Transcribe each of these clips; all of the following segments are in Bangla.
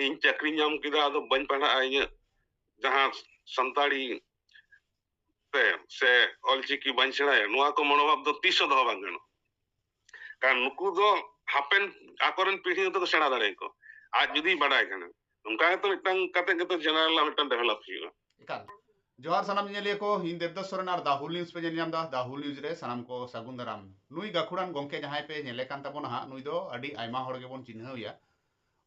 ᱤᱧ ᱪᱟᱹᱠᱨᱤ ᱧᱟᱢ ᱠᱮᱫᱟ ᱟᱫᱚ ᱵᱟᱹᱧ ᱯᱟᱲᱦᱟᱜᱼᱟ ᱤᱧᱟᱹᱜ ᱡᱟᱦᱟᱸ ᱥᱟᱱᱛᱟᱲᱤ ᱛᱮ ᱥᱮ ᱚᱞᱪᱤᱠᱤ ᱵᱟᱹᱧ ᱥᱮᱬᱟᱭᱟ ᱱᱚᱣᱟ ᱠᱚ ᱢᱚᱱᱳᱵᱷᱟᱵ ᱫᱚ ᱛᱤᱥ ᱦᱚᱸ ᱫᱚᱦᱚ ᱵᱟᱝ ᱜᱟᱱᱚᱜᱼᱟ ᱠᱟᱨᱚᱱ ᱱᱩᱠᱩ ᱫᱚ ᱦᱟᱯᱮᱱ ᱟᱠᱚᱨᱮᱱ ᱯᱤᱲᱦᱤ ᱦᱚᱸᱛᱚ ᱠᱚ ᱥᱮᱬᱟ ᱫᱟᱲᱮᱭᱟᱠᱚ ᱟᱡ ᱡᱩᱫᱤ ᱵᱟᱰᱟᱭ ᱠᱟᱱᱟ ᱱᱚᱝᱠᱟ ᱜᱮᱛᱚ ᱢᱤᱫᱴᱟᱝ ᱠᱟᱛᱮ ᱜᱮᱛᱚ ᱡᱮᱱᱟᱨᱮᱞ ᱢᱤᱫᱴᱟᱝ ᱰᱮᱵᱷᱞᱚᱯ ᱦᱩᱭᱩᱜᱼᱟ ᱮᱠᱟᱞ ᱡᱚᱦᱟᱨ ᱥᱟᱱᱟᱢ ᱧᱮᱧᱮᱞᱤᱭᱟᱹ ᱠᱚ ᱤᱧ ᱫᱮᱵᱫᱟᱥ ᱥᱚᱨᱮᱱ ᱟᱨ ᱫᱟ ᱦᱩᱞ ᱱᱤᱭᱩᱡ ᱯᱮ ᱧᱮᱞ ᱧᱟᱢ ᱫᱟ ᱫᱟ ᱦᱩᱞ ᱱᱤᱭᱩᱡ ᱨᱮ ᱥᱟᱱᱟᱢ ᱠᱚ ᱥᱟᱹᱜᱩᱱ ᱫᱟᱨᱟᱢ ᱱᱩᱭ ᱜᱟᱹᱠᱷᱩᱲᱟᱱ ᱜᱚᱝᱠᱮ ᱡᱟᱦᱟᱸᱭ ᱯᱮ ᱧᱮᱞᱮ ᱠᱟᱱ ᱛᱟᱵᱚᱱᱟ ᱦᱟᱸᱜ ᱱᱩᱭ ᱫᱚ ᱟᱹᱰᱤ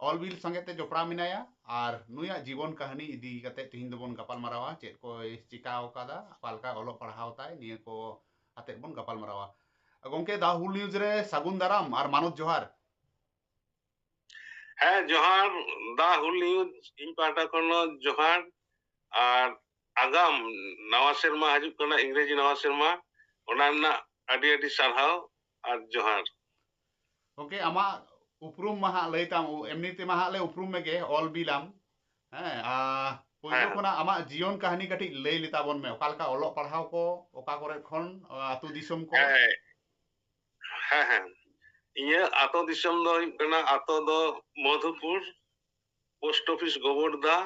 ᱚᱞ ᱵᱤᱞ ᱥᱚᱸᱜᱮᱛᱮ ᱡᱚᱯᱲᱟᱣ ᱢᱮᱱᱟᱭᱟ ᱟᱨ ᱱᱩᱭᱟᱜ ᱡᱤᱵᱚᱱ ᱠᱟᱹᱦᱱᱤ ᱤᱫᱤ ᱠᱟᱛᱮ ᱛᱮᱦᱮᱧ ᱫᱚᱵᱚᱱ ᱜᱟᱯᱟᱞᱢᱟᱨᱟᱣᱟ ᱪᱮᱫ ᱠᱚᱭ ᱪᱤᱠᱟᱹᱣ ᱠᱟᱫᱟ ᱚᱠᱟᱞᱮᱠᱟ ᱚᱞᱚᱜ ᱯᱟᱲᱦᱟᱣ ᱛᱟᱭ ᱱᱤᱭᱟᱹ ᱠᱚ ᱟᱛᱮᱫ ᱵᱚᱱ ᱜᱟᱯᱟᱞᱢᱟᱨᱟᱣᱟ ᱜᱚᱝᱠᱮ ᱫᱟ ᱦᱩᱞ ᱱᱤᱭᱩᱡ ᱨᱮ ᱥᱟᱹᱜᱩᱱ ᱫᱟᱨᱟᱢ ᱟᱨ ᱢᱟᱱᱚᱛ ᱡᱚᱦᱟᱨ ᱦᱮᱸ ᱡᱚᱦᱟᱨ ᱫᱟ ᱦᱩᱞ ᱱᱤᱭᱩᱡ ᱤᱧ ᱯᱟᱦᱴᱟ ᱠᱷᱚᱱ ᱦᱚᱸ ᱡᱚᱦᱟᱨ ᱟᱨ ᱟᱜᱟᱢ ᱱᱟᱣᱟ ᱥᱮᱨᱢᱟ ᱦᱤᱡᱩᱜ ᱠᱟᱱᱟ ᱤᱝᱨᱮᱡᱤ ᱱᱟᱣᱟ ᱥᱮᱨᱢᱟ ᱚᱱᱟ ᱨᱮᱱᱟᱜ ᱟᱹᱰᱤ ᱟᱹᱰᱤ ᱥᱟᱨᱦᱟᱣ ᱟᱨ ᱡᱚᱦᱟᱨ ᱜᱚᱝᱠᱮ ᱟᱢᱟᱜ উপরুম মাহা লইতাম এমনিতে মাহা লে উপরুম মেগে অল বিলাম হ্যাঁ আর পয়লো হ্যাঁ। খনা আমা জীবন কাহিনী কাটি লই লিতাবন মে ওকালকা অল পড়াও কো ওকা করে খন আতু দিশম কো। হ্যাঁ হ্যাঁ ইয়ে আতো দিশম দ না আতো দ মধুপুর পোস্ট অফিস গোবরদা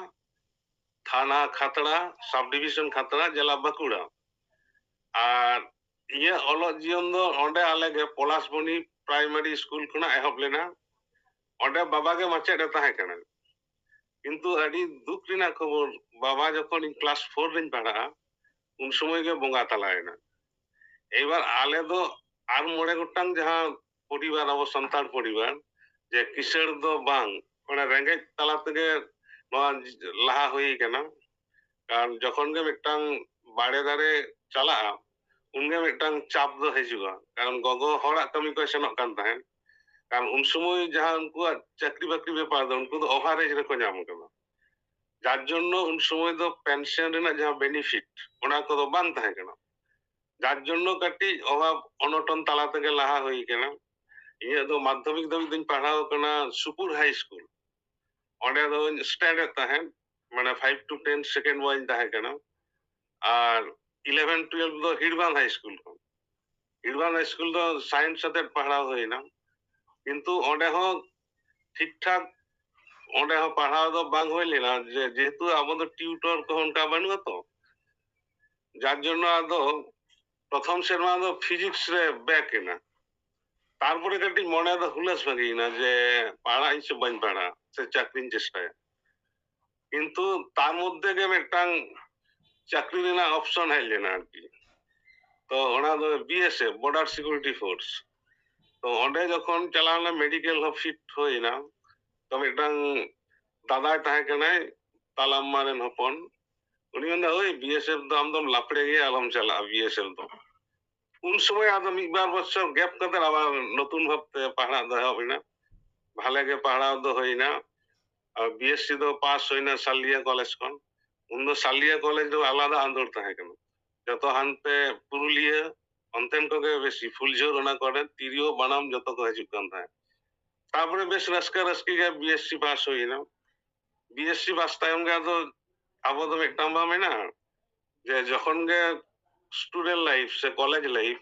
থানা খাতড়া সাব ডিভিশন খাতড়া জেলা বাঁকুড়া আর ইয়ে অল জীবন দ অᱸᱰᱮ আলেগে পলাশবনি ᱯᱨᱟᱭᱢᱟᱨᱤ ᱥᱠᱩᱞ ᱠᱷᱚᱱᱟᱜ ᱮᱦᱚᱵ ᱞᱮᱱᱟ ᱚᱸᱰᱮ ᱵᱟᱵᱟᱜᱮ ᱢᱟᱪᱮᱫ ᱮ ᱛᱟᱦᱮᱸ ᱠᱟᱱᱟ ᱠᱤᱱᱛᱩ ᱟᱹᱰᱤ ᱫᱩᱠ ᱨᱮᱱᱟᱜ ᱠᱷᱚᱵᱚᱨ ᱵᱟᱵᱟ ᱡᱚᱠᱷᱚᱱ ᱤᱧ ᱠᱞᱟᱥ ᱯᱷᱳᱨ ᱨᱤᱧ ᱯᱟᱲᱦᱟᱜᱼᱟ ᱩᱱ ᱥᱚᱢᱚᱭ ᱜᱮ ᱵᱚᱸᱜᱟ ᱛᱟᱞᱟᱭᱮᱱᱟ এবার আলে দো আর মোড়ে গোটাং যাহা পরিবার আবো সান্তাল পরিবার যে কিশোর দো বাং মানে রেঙ্গেজ তালা থেকে লাহা হয়ে কেনা কারণ যখন গে মিটাং বাড়ে দাঁড়ে চালা ᱩᱱᱜᱮ ᱢᱤᱫᱴᱟᱝ ᱪᱟᱯ ᱫᱚ ᱦᱤᱡᱩᱜᱼᱟ ᱠᱟᱨᱚᱱ ᱜᱚᱜᱚ ᱦᱚᱲᱟᱜ ᱠᱟᱹᱢᱤ ᱠᱚ ᱥᱮᱱᱚᱜ ᱠᱟᱱ ᱛᱟᱦᱮᱸᱫ ᱠᱟᱨᱚᱱ ᱩᱱ ᱥᱚᱢᱚᱭ ᱡᱟᱦᱟᱸ ᱩᱱᱠᱩᱣᱟᱜ ᱪᱟᱹᱠᱨᱤ ᱵᱟᱹᱠᱨᱤ ᱵᱮᱯᱟᱨ ᱫᱚ ᱩᱱᱠᱩ ᱫᱚ ᱚᱵᱷᱟᱨᱮᱡ ᱨᱮᱠᱚ ᱧᱟᱢ ᱟᱠᱟᱫᱟ যার জন্য উন সময় তো পেনশন রেনা যা বেনিফিট ওনা কো বাং থাকে কেন যার জন্য কাটি অভাব অনটন তালা থেকে লাহা হই কেন ইয়া তো মাধ্যমিক দাবি দিন পড়াও কেনা সুপুর হাই স্কুল অনে তো স্ট্যান্ডার্ড তাহেন ᱢᱟᱱᱮ 5 ᱴᱩ 10 ᱥᱮᱠᱮᱱᱰ ওয়াইজ ᱛᱟᱦᱮᱸ ᱠᱟᱱᱟ ᱟᱨ 11 12 ᱫᱚ হিড়বাং হাই স্কুল ᱠᱷᱚᱱ হিড়বাং হাই স্কুল ᱫᱚ সায়েন্স ᱥᱟᱛᱮ ᱯᱟᱲᱦᱟᱣ ᱦᱩᱭᱱᱟ ᱠᱤᱱᱛᱩ ᱚᱸᱰᱮ ᱦᱚᱸ ᱴᱷᱤᱠ ᱴᱷᱟᱠ ᱚᱸᱰᱮ ᱦᱚᱸ ᱯᱟᱲᱦᱟᱣ ᱫᱚ ᱵᱟᱝ ᱦᱩᱭ ᱞᱮᱱᱟ ᱡᱮ ᱡᱮᱦᱮᱛু ᱟᱵᱚ ᱫᱚ টিউটর ᱠᱚ ᱚᱱᱠᱟ ᱵᱟᱹᱱᱩᱜᱼᱟ ᱛᱚ যার জন্য আদো প্রথম সেরমা ᱫᱚ ফিজিক্স রে ব্যাক এনা তারপরে কাটি মনে ᱫᱚ হুলাস ভাগিনা যে পাড়াই সে বাñ পাড়া সে চাকরির চেষ্টায় কিন্তু তার মধ্যে গে মিদটাং ᱪᱟᱹᱠᱨᱤ ᱨᱮᱱᱟᱜ ᱚᱯᱥᱚᱱ ᱦᱮᱡ ᱞᱮᱱᱟ ᱟᱨᱠᱤ ᱛᱚ ᱚᱱᱟ ᱫᱚ ᱵᱤᱮᱥᱮᱯ ᱵᱚর্ডার সিকিউরিটি ফোর্স ᱛᱚ ᱚᱸᱰᱮ ᱡᱚᱠᱷᱚᱱ ᱪᱟᱞᱟᱣ ᱞᱮᱱᱟ ᱢᱮᱰᱤᱠᱮᱞ ᱦᱚᱸ ᱥᱤᱯᱴ ᱦᱩᱭᱱᱟ ᱛᱚ ᱢᱤᱫᱴᱟᱝ ᱫᱟᱫᱟᱭ ᱛᱟᱦᱮᱸ ᱠᱟᱱᱟᱭ ᱛᱟᱞᱟᱢᱢᱟ ᱨᱮᱱ ᱦᱚᱯᱚᱱ ᱩᱱᱤ ᱢᱮᱱᱫᱟ ᱳᱭ ᱵᱤএᱥএফ ᱫᱚ ᱟᱢᱫᱚᱢ ᱞᱟᱯᱲᱮ ᱜᱮᱭᱟ ᱟᱞᱚᱢ ᱪᱟᱞᱟᱜᱼᱟ ᱵᱤএᱥএᱯ ᱫᱚ ᱩᱱ সময় আᱫᱚ ᱢᱤᱫ ᱵᱟᱨ ᱵᱚছর গ্যাপ কাতে আবার নতুন ভাবতে পড়া দহ হইনা ভালো গে পড়াও দো হইনা আর বিএসসি দো পাস হইনা সালিয়া কলেজ কোন उन सालिया कॉलेज आलादा आंदोलन तहे कना যত হানতে পুরুলিয়া অন্তেন কগে বেশি ফুলঝোর ওনা করেন, তিরিও, বানাম যত কো হাজুক কান থাকে। তারপরে বেশ রাস্কা রাস্কি গে বিএসসি পাস হই না। বিএসসি পাস টাইম গে তো আবো তো একটাম বামে না। যে যখন গে স্টুডেন্ট লাইফ সে কলেজ লাইফ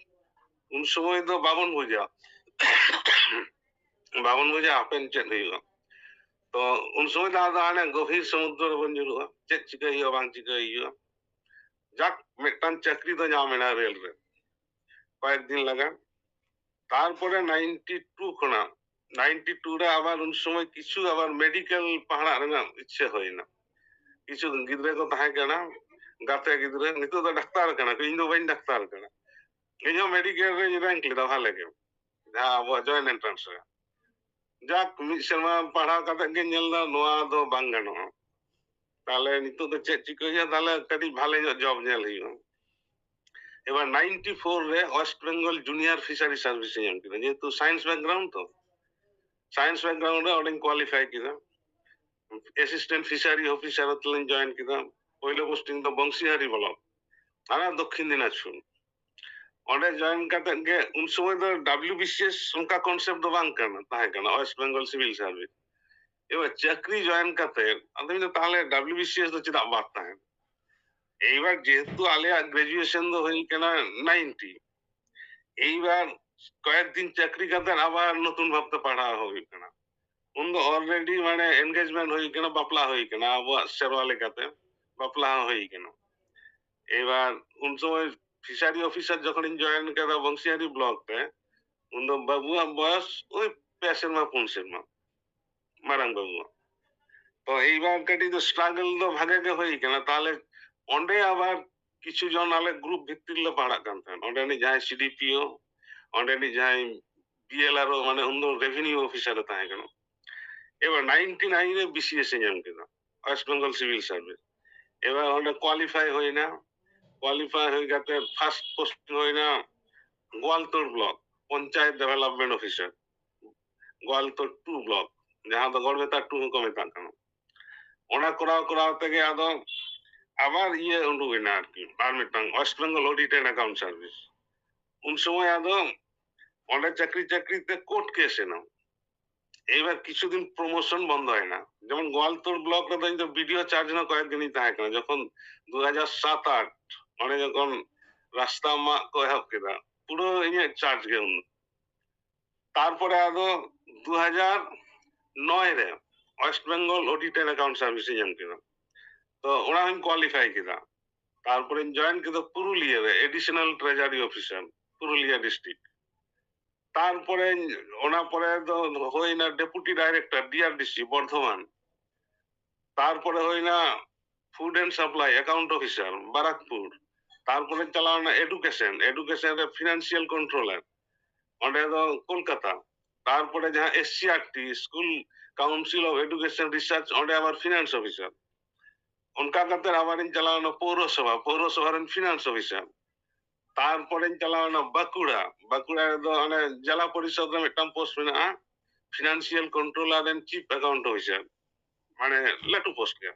উন সময় তো বাবন বুঝা বাবন বুঝা আপেন চেন হইবা तो उन समय दादा गभीर समुद्र बन जुलुआ चेक चिका बांग चिका যাক মিটটান চাকরি তো জামেনা রেল রে কয়েকদিন লাগা তারপরে নাইনটি টু খোনা নাইনটি টু রে আবার উন সময় কিছু আবার মেডিকেল পাহাড়া রেনা ইচ্ছে হয় না কিছু গিদ্রে কো তাহে কেনা গাতে গিদ্রে নিতো তো ডাক্তার কেনা ইন দো বাইন ডাক্তার কেনা ইন মেডিকেল রে র্যাঙ্ক লিদা ভালো লাগে হ্যাঁ জয়েন্ট এন্ট্রান্স রে ᱡᱟᱠ ᱢᱤᱫ ᱥᱮᱨᱢᱟ ᱯᱟᱲᱦᱟᱣ ᱠᱟᱛᱮᱫ ᱜᱮ ᱧᱮᱞ ᱫᱟ ᱱᱚᱣᱟ ᱫᱚ ᱵᱟᱝ ᱜᱟᱱᱚᱜᱼᱟ তাহলে নিতোᱜ ᱫᱚ ᱪᱮᱫ ᱪᱤᱠᱟᱹ ᱦᱩᱭᱩᱜᱼᱟ ᱛᱟᱦᱞᱮ ᱠᱟᱹᱴᱤᱡ ᱵᱷᱟᱞᱮ ᱧᱚᱜ ᱡᱚᱵ ᱧᱮᱞ ᱦᱩᱭᱩᱜᱼᱟ এবার নাইনটি ফোর রে West Bengal junior fishery service এ ᱧᱟᱢ ᱠᱮᱫᱟ ᱡᱮᱦᱮᱛᱩ সায়েন্স ব্যাকগ্রাউন্ড তো সায়েন্স ব্যাকগ্রাউন্ড ᱨᱮ ᱚᱸᱰᱮᱧ ᱠᱳᱣᱟᱞᱤᱯᱷᱟᱭ ᱠᱮᱫᱟ অ্যাসিস্ট্যান্ট ফিশারি অফিসার ᱛᱮᱞᱤᱧ জয়েন ᱠᱮᱫᱟ ᱯᱳᱭᱞᱳ ᱯᱳᱥᱴᱤᱝ ᱫᱚ ᱵᱚᱝᱥᱤহারি ব্লক ᱟᱨ দক্ষিণ দিনাজপুর ᱚᱸᱰᱮ ᱡᱚᱭᱮᱱ ᱠᱟᱛᱮᱫ ᱜᱮ ᱩᱱ ᱥᱚᱢᱚᱭ ᱫᱚ ᱰᱟᱵᱞᱤᱭᱩ ᱵᱤᱥᱤᱮᱥ ᱚᱱᱠᱟ ᱠᱚᱱᱥᱮᱯᱴ ᱫᱚ ᱵᱟᱝ ᱠᱟᱱᱟ ᱛᱟᱦᱮᱸ ᱠᱟᱱᱟ ᱳᱭᱮᱥᱴ ᱵᱮᱝᱜᱚᱞ ᱥᱤᱵᱤᱞ ᱥᱟᱨᱵᱷᱤᱥ এবার চাকরি জয়েন কাতের আমি তো তাহলে ডাব্লিউবিসিএস তো চেদা বাদ থাকেন এইবার যেহেতু আলিয়া গ্রাজুয়েশন তো হইল কেনা নাইনটি এইবার কয়েকদিন চাকরি কাতের আবার নতুন ভাবতে পাড়া হই কেনা উন তো অলরেডি মানে এনগেজমেন্ট হই কেনা বাপলা হই কেনা আবার সেরওয়া লেখাতে বাপলা হই কেনা এবার উন সময় ফিশারি অফিসার যখন জয়েন করে বংশিয়ারি ব্লক পে উন বয়স ওই পেশের মা পুনশের মা, মারাং বাবু। তো এইবার কাটি তো স্ট্রাগল তো ভাগে হয়ে কেনা? তাহলে অন্ডে আবার কিছু জন আলে গ্রুপ ভিত্তির লো পাড়া কান থান অন্ডে নি যাই সিডিপিও অন্ডে নি যাই বিএলআর মানে উন রেভিনিউ অফিসার তাহে কেন? এবার নাইনটি নাইনে বিসিএস এ নাম কেনা? ওয়েস্ট বেঙ্গল সিভিল সার্ভিস এবার অন্ডে কোয়ালিফাই হয়ে না। কোয়ালিফাই হয়ে গেছে ফার্স্ট পোস্ট হয় না। Goaltore block panchayat development officer Goaltore two block যাহা তো गौर তার টু কমে बेटा करो ओना कराव कराव तक आदो আবার ইয়ে উন্ডুগেনা আর কি আর মিটাং West Bengal audit and account service উন সময় আদ অনেক চাকরি চাকরিতে কোর্ট কেস এনাম এইবার কিছুদিন প্রমোশন বন্ধ হয় না। যেমন গোয়ালতোর ব্লক বিডিও চার্জ না কয়েকদিনই থাকে না। যখন দু হাজার সাত আট ᱚᱸᱰᱮ ᱡᱚᱠᱷᱚᱱ ᱨᱟᱥᱛᱟ ᱢᱟᱜ ᱠᱚ ᱮᱦᱚᱵ ᱠᱮᱫᱟ ᱯᱩᱨᱟᱹ ᱤᱧᱟᱹᱜ ᱪᱟᱨᱡ ᱜᱮ ᱩᱱ ᱛᱟᱨᱯᱚᱨᱮ ᱟᱫᱚ ᱫᱩ ᱦᱟᱡᱟᱨ ᱱᱚᱭ ᱨᱮ ᱳᱭᱮᱥᱴ ᱵᱮᱝᱜᱚᱞ ᱚᱰᱤᱴᱮᱞ ᱮᱠᱟᱣᱩᱱᱴ ᱥᱟᱨᱵᱷᱤᱥ ᱤᱧ ᱧᱟᱢ ᱠᱮᱫᱟ ᱛᱚ ᱚᱱᱟ ᱦᱚᱸᱧ ᱠᱳᱣᱟᱞᱤᱯᱷᱟᱭ ᱠᱮᱫᱟ ᱛᱟᱨᱯᱚᱨᱮᱧ ᱡᱚᱭᱮᱱ ᱠᱮᱫᱟ ᱯᱩᱨᱩᱞᱤᱭᱟᱹ ᱨᱮ ᱮᱰᱤᱥᱚᱱᱟᱞ ᱴᱨᱮᱡᱟরি ᱚফᱤᱥᱟᱨ ᱯᱩᱨᱩᱞᱤᱭᱟᱹ ᱰᱤᱥᱴ্রিক্ট তারপরে ওনা পরে তো হই না ডেপুটি ডাইরেক্টর ডিআরডিসি বর্ধমান তারপরে হই না food and supply account officer Barrackpore তারপরে চালানো এডুকেশন এডুকেশন ফিনান্সিয়াল কন্ট্রোলার ᱚᱸᱰᱮ ᱫᱚ ᱠᱳᱞᱠᱟᱛᱟ ᱛᱟᱨᱯᱚᱨᱮ ᱡᱟᱦᱟᱸ S C R T school council of education research ᱚᱸᱰᱮ আবার ফিনান্স অফিসার ᱚᱱᱠᱟ ᱠᱟᱛᱮ ᱟᱵᱟᱨᱤᱧ ᱪᱟᱞᱟᱣᱱᱟ ᱯᱳᱣᱨᱚᱥᱚᱵᱷᱟ ᱯᱳᱣᱨᱚᱥᱚᱵᱷᱟ ᱨᱮᱱ ᱯᱷᱤᱱᱟᱱᱥ অফিসার ᱛᱟᱨᱯᱚᱨᱮᱧ ᱪᱟᱞᱟᱣᱱᱟ ᱵᱟᱸᱠᱩᱲᱟ ᱵᱟᱸᱠᱩᱲᱟ ᱨᱮᱫᱚ ᱚᱱᱮ ᱡᱮᱞᱟ ᱯᱚᱨᱤᱥᱚᱫ ᱨᱮ ᱢᱤᱫᱴᱟᱝ ᱯᱳᱥᱴ ᱢᱮᱱᱟᱜᱼᱟ financial controller and chief account officer মানে ᱞᱟᱹᱴᱩ পোস্ট ᱜᱮ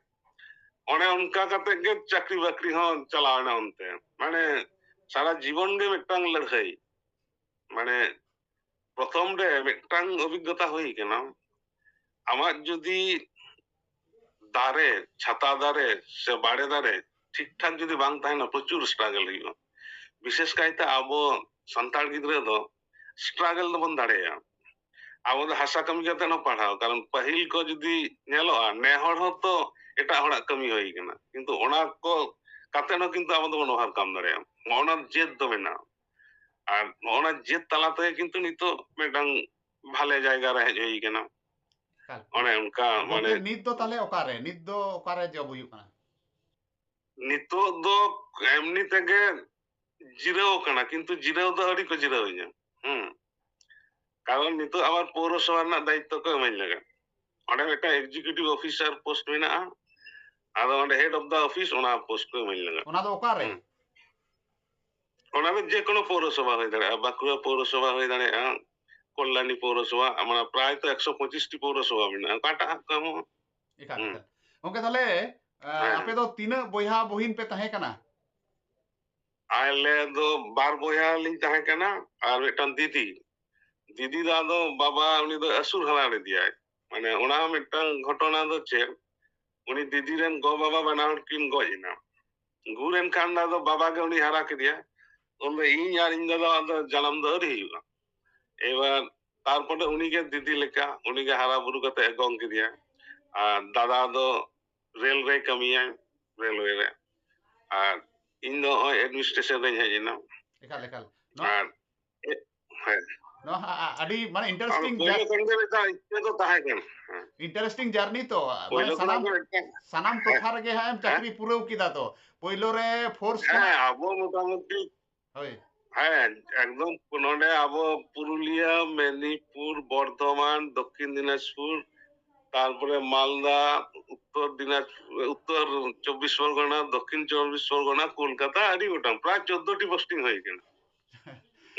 ᱚᱱᱮ ᱚᱱᱠᱟ ᱠᱟᱛᱮ ᱜᱮ ᱪᱟᱹᱠᱨᱤ ᱵᱟᱹᱠᱨᱤ ᱦᱚᱸ ᱪᱟᱞᱟᱣᱮᱱᱟ ᱚᱱᱛᱮ ᱢᱟᱱᱮ ᱥᱟᱨᱟ ᱡᱤᱵᱚᱱ ᱜᱮ ᱢᱤᱫᱴᱟᱝ ᱞᱟᱹᱲᱦᱟᱹᱭ ᱢᱟᱱᱮ প্রথম রে মিটাং অভিজ্ঞতা হই কেন আমার যদি দারে ছাতা দারে সে বাড়ে দারে ঠিকঠাক যদি বাং থাকে না প্রচুর স্ট্রাগল হইব বিশেষ কাইতে আবো সান্তাল গিদ্রে দো স্ট্রাগল দো বন দাঁড়ায় আবো হাসা কামি কাতে না পাঠাও কারণ পাহিল কো যদি নেলো নেহর হতো ᱮᱴᱟᱜ ᱦᱚᱲᱟᱜ ᱠᱟᱹᱢᱤ ᱦᱩᱭ ᱠᱟᱱᱟ ᱠᱤᱱᱛᱩ ᱚᱱᱟ ᱠᱚ ᱠᱟᱛᱮ ᱦᱚᱸ ᱠᱤᱱᱛᱩ ᱟᱵᱚ ᱫᱚᱵᱚᱱ ᱚᱵᱷᱟᱵ ᱠᱟᱢ ᱫᱟᱲᱮᱭᱟᱜᱼᱟ ᱚᱱᱟ ᱡᱮᱫ ᱫᱚ ᱢᱮᱱᱟᱜᱼᱟ ᱟᱨ ᱚᱱᱟ ᱡᱮᱫ ᱛᱟᱞᱟ ᱛᱮᱜᱮ ᱠᱤᱱᱛᱩ ᱱᱤᱛᱚᱜ ᱢᱤᱫᱴᱟᱝ ᱵᱷᱟᱞᱮ ᱡᱟᱭᱜᱟ ᱨᱮ ᱦᱮᱡ ᱦᱩᱭ ᱠᱟᱱᱟ ᱚᱱᱮ ᱚᱱᱠᱟ ᱢᱟᱱᱮ ᱱᱤᱛ ᱫᱚ ᱛᱟᱦᱞᱮ ᱚᱠᱟᱨᱮ ᱱᱤᱛ ᱫᱚ ᱚᱠᱟᱨᱮ ᱡᱚᱵ ᱦᱩᱭᱩᱜ ᱠᱟᱱᱟ ᱱᱤᱛᱚᱜ ᱫᱚ ᱮᱢᱱᱤ ᱛᱮᱜᱮ জিরাও কানা কিন্তু জিরাও তো আড়ি কো জিরাও ইয়া হুম কারণ নিতো আমার পৌরসভা না দায়িত্ব কো এমাইন লাগা অনেক একটা এক্সিকিউটিভ অফিসার পোস্ট মেনা ᱟᱫᱚ ᱚᱸᱰᱮ ᱦᱮᱰ ᱚᱯ ᱫᱟ ᱚᱯᱷᱤᱥ ᱚᱱᱟ ᱯᱳᱥᱴ ᱠᱚ ᱮᱢᱟᱹᱧ ᱞᱟᱜᱟ ᱚᱱᱟ ᱫᱚ ᱚᱠᱟᱨᱮ ᱚᱱᱟ ᱫᱚ ᱡᱮ ᱠᱳᱱᱳ ᱯᱳᱣᱨᱚᱥᱚᱵᱷᱟ ᱦᱩᱭ ᱫᱟᱲᱮᱭᱟᱜᱼᱟ ᱵᱟᱸᱠᱩᱲᱟ ᱯᱳᱣᱨᱚᱥᱚᱵᱷᱟ ᱦᱩᱭ ᱫᱟᱲᱮᱭᱟᱜᱼᱟ কল্যাণী পৌরসভা মানে প্রায় তো একশো পঁচিশটি পৌরসভা মেনা কাটা কাম ওকে তাহলে আপে তো তিন বইহা বহিন পে তাহে কানা আলে তো বার বইহা লি তাহে কানা আর মিটান দিদি দিদি দা তো বাবা উনি তো আসুর হালা রে দিয়ায় মানে ওনা মিটান ঘটনা তো চেয়ে ᱩᱱᱤ ᱫᱤᱫᱤ ᱨᱮᱱ ᱜᱚ ᱵᱟᱵᱟ ᱵᱟᱱᱟ ᱦᱚᱲ ᱠᱤᱱ ᱜᱚᱡ ᱮᱱᱟ ᱜᱩᱨ ᱮᱱ ᱠᱷᱟᱱ ᱫᱚ ᱵᱟᱵᱟ ᱜᱮ ᱩᱱᱤ ᱦᱟᱨᱟ ᱠᱮᱫᱮᱭᱟ ᱩᱱᱫᱚ ᱤᱧ ᱟᱨ ᱤᱧ ᱫᱟᱫᱟ ᱟᱫᱚ ᱡᱟᱱᱟᱢ ᱫᱚ ᱟᱹᱣᱨᱤ ᱦᱩᱭᱩᱜᱼᱟ এবার তারপরে উনিগে দিদি লেখা উনিগে হারা বুরু কাতে গং কেদিয়া আর দাদা দো রেলওয়ে কামিয়া রেলওয়ে রে আর ইন দো অ্যাডমিনিস্ট্রেশন রে হেজেনা একাল একাল আর হ্যাঁ අඩි මන ඉන්ටර්ස්ටිං ඉන්ටරස්ටිං ජර්නී තෝ සනම් සනම් ප්‍රහරගේ හයම් චක්‍රී පුරව් කිදා পইলোরে ফোর্স হ্যাঁ আবো মোটামুটি হ্যাঁ একদম নলে আবো পুরুলিয়া মেদিনীপুর বর্ধমান দক্ষিণ দিনাজপুর তারপরে মালদা উত্তর দিনাজপুর উত্তর চব্বিশ পরগনা দক্ষিণ চব্বিশ পরগনা কলকাতা আর ওটাম প্রায় চোদ্দটি পোস্টিং হয়ে গেল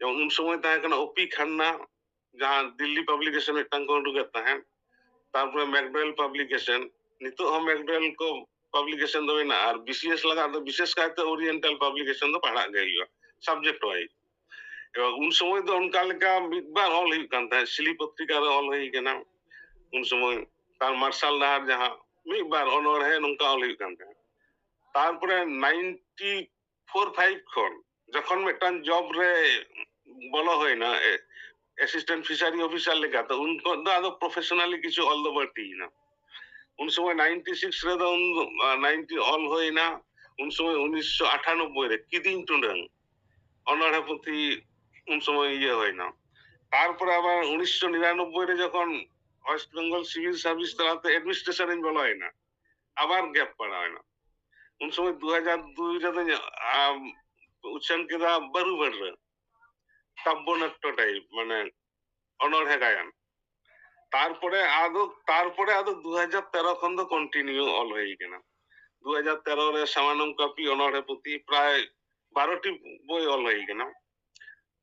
ᱡᱮᱢᱚᱱ ᱩᱱ ᱥᱚᱢᱚᱭ ᱛᱟᱦᱮᱸ ᱠᱟᱱᱟ ᱳᱯᱤ ᱠᱷᱟᱱᱱᱟ ᱡᱟᱦᱟᱸ ᱫᱤᱞᱞᱤ ᱯᱟᱵᱽᱞᱤᱠᱮᱥᱚᱱ ᱢᱤᱫᱴᱟᱝ ᱠᱚ ᱩᱰᱩᱠᱮᱫ ᱛᱟᱦᱮᱸᱫ ᱛᱟᱨᱯᱚᱨᱮ ᱢᱮᱠᱰᱳᱭᱮᱞ ᱯᱟᱵᱽᱞᱤᱠᱮᱥᱚᱱ ᱱᱤᱛᱚᱜ ᱦᱚᱸ ᱢᱮᱠᱰᱳᱭᱮᱞ ᱠᱚ ᱯᱟᱵᱽᱞᱤᱠᱮᱥᱚᱱ ᱫᱚ ᱢᱮᱱᱟᱜᱼᱟ ᱟᱨ ᱵᱤᱥᱤᱮᱥ ᱞᱟᱜᱟᱜ ᱫᱚ ᱵᱤᱥᱮᱥ ᱠᱟᱭᱛᱮ ᱳᱨᱤᱭᱮᱱᱴᱟᱞ ᱯᱟᱵᱽᱞᱤᱠᱮᱥᱚᱱ ᱫᱚ ᱯᱟᱲᱦᱟᱜ ᱜᱮ ᱦᱩᱭᱩᱜᱼᱟ ᱥᱟᱵᱡᱮᱠᱴ ᱳᱣᱟᱭᱤᱡ এবার উন সময় তো অনকা লেখা মিদবার হল হই কান তাই সিলি পত্রিকা রে হল হই কেনা উন সময় তার মার্শাল ডাহার যাহা মিদবার অনর হে নংকা হল হই কান তাই তারপরে 94 5 খন যখন মেটান জব রে বলা হয় না অ্যাসিস্ট্যান্ট ফিশারি অফিসার লেখা, তো উনকো আদৌ প্রফেশনালি কিছু অল দো বাড়তি না। উন সময় নাইনটি সিক্স রে উন নাইনটি অল হই না, উন সময় উনিশশো আটানব্বই রে কিদিং টুন্ডাং অনাড়া প্রতি উন সময় ইয়ে হয় না। তারপরে আবার উনিশশো নিরানব্বই রে যখন ওয়েস্ট বেঙ্গল সিভিল সার্ভিস তারাতে অ্যাডমিনিস্ট্রেশন ইন বলা হয় না, আবার গ্যাপ পড়া হয় না। উন সময় দু হাজার দুই রে উচ্চারণ কেদা বারুবার রে। কাব্যনাট্যটাই মানে অনড়হে গায়ন। তারপরে আদৌ তারপরে আদৌ দু হাজার তেরো খন্ড কন্টিনিউ অল হয়ে গেল দু হাজার তেরো রে সামানম কাপি অনড়হে পুঁথি প্রায় বারোটি বই অল হয়ে গেল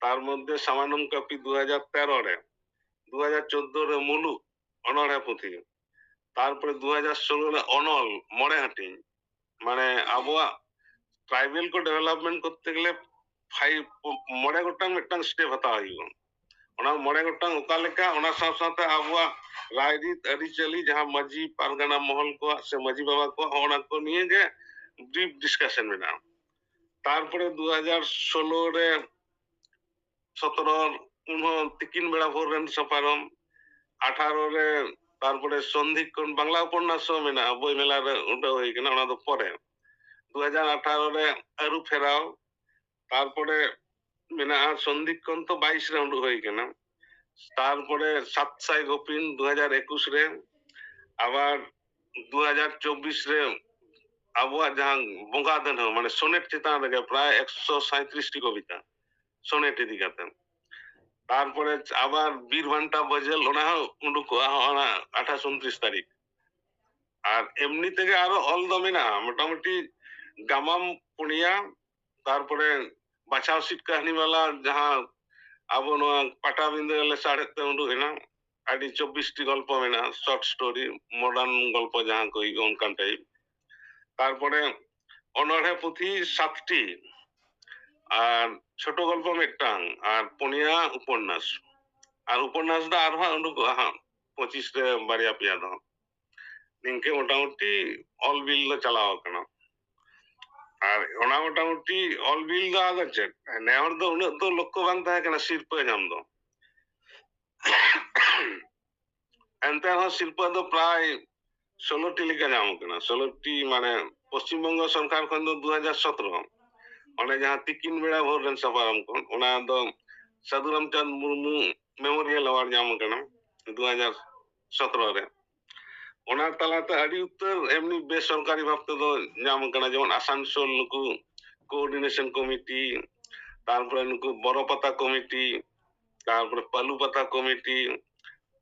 তার মধ্যে সামানম কাপি দু হাজার তেরো রে দু হাজার চোদ্দ রে মুলুক অনড়হে পুঁথি তারপরে দু হাজার ষোলো রে অনল মরে হাঁটি মানে আবহাওয়া ট্রাইবেল কো ডেভেলপমেন্ট করতে গেলে ᱯᱷᱟᱭᱤᱵ ᱢᱚᱬᱮ ᱜᱚᱴᱟᱝ ᱢᱤᱫᱴᱟᱝ ᱥᱴᱮᱯ ᱦᱟᱛᱟᱣ ᱦᱩᱭᱩᱜᱼᱟ ᱚᱱᱟ ᱢᱚᱬᱮ ᱜᱚᱴᱟᱝ ᱚᱠᱟ ᱞᱮᱠᱟ ᱚᱱᱟ ᱥᱟᱶ ᱥᱟᱶᱛᱮ ᱟᱵᱚᱣᱟᱜ ᱨᱟᱭᱨᱤᱛ ᱟᱹᱨᱤᱪᱟᱹᱞᱤ ᱡᱟᱦᱟᱸ ᱢᱟᱹᱡᱷᱤ ᱯᱟᱨᱜᱟᱱᱟ ᱢᱚᱦᱚᱞ ᱠᱚᱣᱟᱜ ᱥᱮ ᱢᱟᱹᱡᱷᱤ ᱵᱟᱵᱟ ᱠᱚᱣᱟᱜ ᱚᱱᱟ ᱠᱚ ᱱᱤᱭᱮ ᱜᱮ ᱰᱤᱯ ᱰᱤᱥᱠᱟᱥᱚᱱ ᱢᱮᱱᱟᱜᱼᱟ ᱛᱟᱨᱯᱚᱨᱮ ᱫᱩ ᱦᱟᱡᱟᱨ ᱥᱳᱞᱳ ᱨᱮ ᱥᱚᱛᱨᱚ ᱩᱱᱦᱚᱸ তিকিন বেড়া ভোর রেন সপারম আঠারো রে তারপরে সন্ধিক্ষণ বাংলা উপন্যাস মেনা বই মেলার ওটা হয়ে গেল ওনা তো পরে দু হাজার আঠারো রে আরু ফেরাও তারপরে মানে আর সন্ধিক্ষণ তো বাইশ রাউন্ড হয়ে গেল। তারপরে সাতসাই গোপিন দু হাজার একুশ রে, আবার দু হাজার চব্বিশ রে আবহাওয়া যাহা বঙ্গাদন মানে সোনেট চেতান রেখে প্রায় একশো সাঁত্রিশটি কবিতা, সোনেট ইদি কাতেন তারপরে আবার বীর ভান্টা বজেল ওনা উন্ডুকুয়া ওনা আঠাশ উনত্রিশ তারিখ। আর এমনি থেকে আরও অল দমিনা মোটামুটি গামাম, পুনিয়া ᱛᱟᱨᱯᱚᱨᱮ ᱵᱟᱪᱷᱟᱣ ᱥᱤᱴ ᱠᱟᱹᱦᱱᱤ ᱵᱟᱞᱟ ᱡᱟᱦᱟᱸ ᱟᱵᱚ ᱱᱚᱣᱟ ᱯᱟᱴᱟᱵᱤᱸᱫᱟᱹ ᱞᱮ ᱥᱟᱲᱮᱛ ᱛᱮ ᱩᱰᱩᱠ ᱮᱱᱟ ᱟᱹᱰᱤ ᱪᱚᱵᱵᱤᱥᱴᱤ ᱜᱚᱞᱯᱚ ᱢᱮᱱᱟᱜᱼᱟ ᱥᱚᱨᱴ ᱥᱴᱳরি মডার্ন গল্প যাহা কই অনকান টাইপ তারপরে অনড়হে পুঁথি সাতটি আর ছোট গল্প মিটটাং আর পনিয়া উপন্যাস আর উপন্যাস দা আর হা অনুক হা পঁচিশ রে বাড়িয়া পিয়া দহ নিংকে মোটামুটি অল বিল চালাও কানা আর ᱚᱱᱟ মোটামুটি অল বিল ᱫᱚ ᱟᱫᱚ ᱪᱮᱫ ᱱᱮ ᱦᱚᱲ ᱫᱚ ᱩᱱᱟᱹᱜ ᱫᱚ ᱞᱚᱠᱠᱷᱚ ᱵᱟᱝ ᱛᱟᱦᱮᱸ ᱠᱟᱱᱟ ᱥᱤᱨᱯᱟᱹ ᱧᱟᱢ ᱫᱚ ᱮᱱᱛᱮ ᱨᱮᱦᱚᱸ ᱥᱤᱨᱯᱟᱹ ᱫᱚ ᱯᱨᱟᱭ ষোলোটি লেখা ᱧᱟᱢ ᱠᱟᱱᱟ ষোলোটি মানে পশ্চিমবঙ্গ সরকার ᱠᱷᱚᱱ ᱫᱚ দু হাজার সতেরো ᱚᱱᱮ ᱡᱟᱦᱟᱸ ᱛᱤᱠᱤᱱ ᱵᱮᱲᱟ ᱵᱷᱳᱨ ᱨᱮᱱ ᱥᱟᱯᱟᱨᱟᱢ ᱠᱷᱚᱱ ᱚᱱᱟ ᱫᱚ ᱥᱟᱹᱫᱷᱩ ᱨᱟᱢᱪᱟᱸᱫᱽ ᱢᱩᱨᱢᱩ মেমোরিয়াল অ্যাওয়ার্ড ᱧᱟᱢ ᱠᱟᱱᱟ দু হাজার সতেরো রে ᱚᱱᱟ ᱛᱟᱞᱟᱛᱮ ᱟᱹᱰᱤ ᱩᱛᱟᱹᱨ ᱮᱢᱱᱤ ᱵᱮᱥᱚᱨᱠᱟᱨᱤ ᱵᱷᱟᱵᱛᱮ ᱫᱚ ᱧᱟᱢ ᱠᱟᱱᱟ ᱡᱮᱢᱚᱱ ᱟᱥᱟᱱᱥᱳᱞ ᱱᱩᱠᱩ কোঅর্ডিনেশন কমিটি তারপরে নুকু বড়পাতা কমিটি তারপরে পালুপাতা কমিটি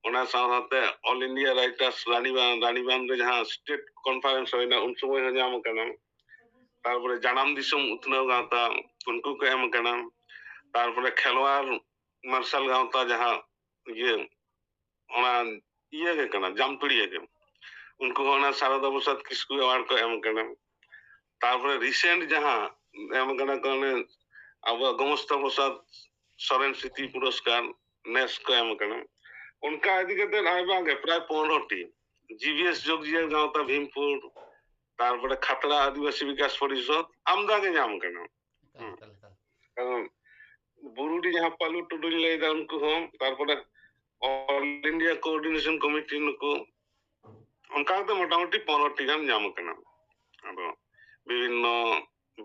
ᱚᱱᱟ ᱥᱟᱶᱛᱮ all India writers Ranibandh Ranibandh ᱨᱮ ᱡᱟᱦᱟᱸ ᱥᱴᱮᱴ ᱠᱚᱱᱯᱷᱟᱨᱮᱱᱥ ᱦᱩᱭᱱᱟ ᱩᱱ ᱥᱚᱢᱚᱭ ᱦᱚᱸ ᱧᱟᱢ ᱠᱟᱱᱟ ᱛᱟᱨᱯᱚᱨᱮ ᱡᱟᱱᱟᱢ ᱫᱤᱥᱚᱢ ᱩᱛᱱᱟᱹᱣ ᱜᱟᱶᱛᱟ ᱩᱱᱠᱩ ᱠᱚ ᱮᱢ ᱠᱟᱱᱟ ᱛᱟᱨᱯᱚᱨᱮ ᱠᱷᱮᱞᱣᱟᱲ ᱢᱟᱨᱥᱟᱞ ᱜᱟᱶᱛᱟ ᱡᱟᱦᱟᱸ ᱤᱭᱟᱹ ᱚᱱᱟ ᱤᱭᱟᱹ ᱜᱮ ᱠᱟᱱᱟ ᱡᱟᱢᱛᱩᱲᱤᱭᱟᱹ ᱜᱮ उनको होना शारदा प्रसाद किसकू अवार्ड को एम करना तारपरे रिसेंट जहां एम करना कने अब गमस्ता प्रसाद सरेन स्मृति पुरस्कार नेस को एम करना उनका इदी करते आगे प्राय 15 टी जीवीएस जोगजिया गांवता भीमपुर তারপরে খাতড়া আদিবাসী বিকাশ পরিষদ আমদাগে নাম কেন কারণ বুরুডি যাহা পালু টুডুল লাই দাম কো তারপরে অল ইন্ডিয়া কোঅর্ডিনেশন কমিটি নুকু ᱚᱱᱠᱟᱛᱮ ᱢᱚᱴᱟᱢᱩᱴᱤ ᱯᱚᱱᱨᱚᱴᱤ ᱜᱟᱱ ᱧᱟᱢ ᱟᱠᱟᱱᱟ ᱟᱫᱚ ᱵᱤᱵᱷᱤᱱᱱᱚ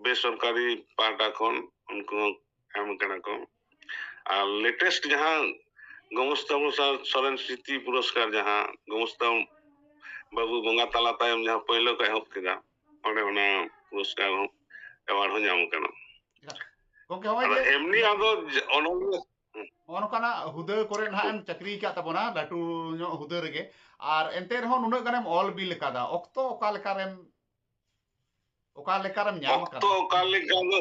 ᱵᱮᱥᱚᱨᱠᱟᱨᱤ ᱯᱟᱦᱴᱟ ᱠᱷᱚᱱ ᱩᱱᱠᱩ ᱮᱢ ᱟᱠᱟᱱᱟ ᱠᱚ ᱟᱨ ᱞᱮᱴᱮᱥᱴ ᱡᱟᱦᱟᱸ ᱜᱚᱢᱚᱥᱛᱟ ᱥᱚᱨᱮᱱ ᱥᱨᱤᱛᱤ ᱯᱩᱨᱚᱥᱠᱟᱨ ᱡᱟᱦᱟᱸ ᱜᱚᱢᱚᱥᱛᱟ ᱵᱟᱹᱵᱩ ᱵᱚᱸᱜᱟ ᱛᱟᱞᱟ ᱛᱟᱭᱚᱢ ᱡᱟᱦᱟᱸ ᱯᱳᱭᱞᱳ ᱠᱚ ᱮᱦᱚᱵ ᱠᱮᱫᱟ ᱚᱸᱰᱮ ᱚᱱᱟ ᱯᱩᱨᱚᱥᱠᱟᱨ ᱦᱚᱸ ᱮᱣᱟᱨᱰ ᱦᱚᱸ ᱧᱟᱢ ᱟᱠᱟᱱᱟ ᱮᱢᱱᱤ ᱟᱫᱚ ᱚᱱᱚᱞᱤᱭᱟᱹ ᱱᱚᱜᱼᱚ ᱱᱚᱝᱠᱟᱱᱟᱜ ᱦᱩᱫᱟᱹ ᱠᱚᱨᱮ ᱱᱟᱦᱟᱜ ᱮᱢ ᱪᱟᱹᱠᱨᱤ ᱟᱠᱟᱫ ᱛᱟᱵᱚᱱᱟ ᱞᱟᱹᱴᱩ ᱧᱚᱜ ᱦᱩᱫᱟᱹ ᱨᱮᱜᱮ ᱟᱨ ᱮᱱᱛᱮ ᱨᱮᱦᱚᱸ ᱱᱩᱱᱟᱹᱜ ᱜᱟᱱᱮᱢ ᱚᱞ ᱵᱤᱞ ᱟᱠᱟᱫᱟ ᱚᱠᱛᱚ ᱚᱠᱟ ᱞᱮᱠᱟᱨᱮᱢ ᱚᱠᱟ ᱞᱮᱠᱟᱨᱮᱢ ᱧᱟᱢ ᱚᱠᱛᱚ ᱟᱠᱟᱫᱟ ᱚᱠᱟ ᱞᱮᱠᱟ ᱫᱚ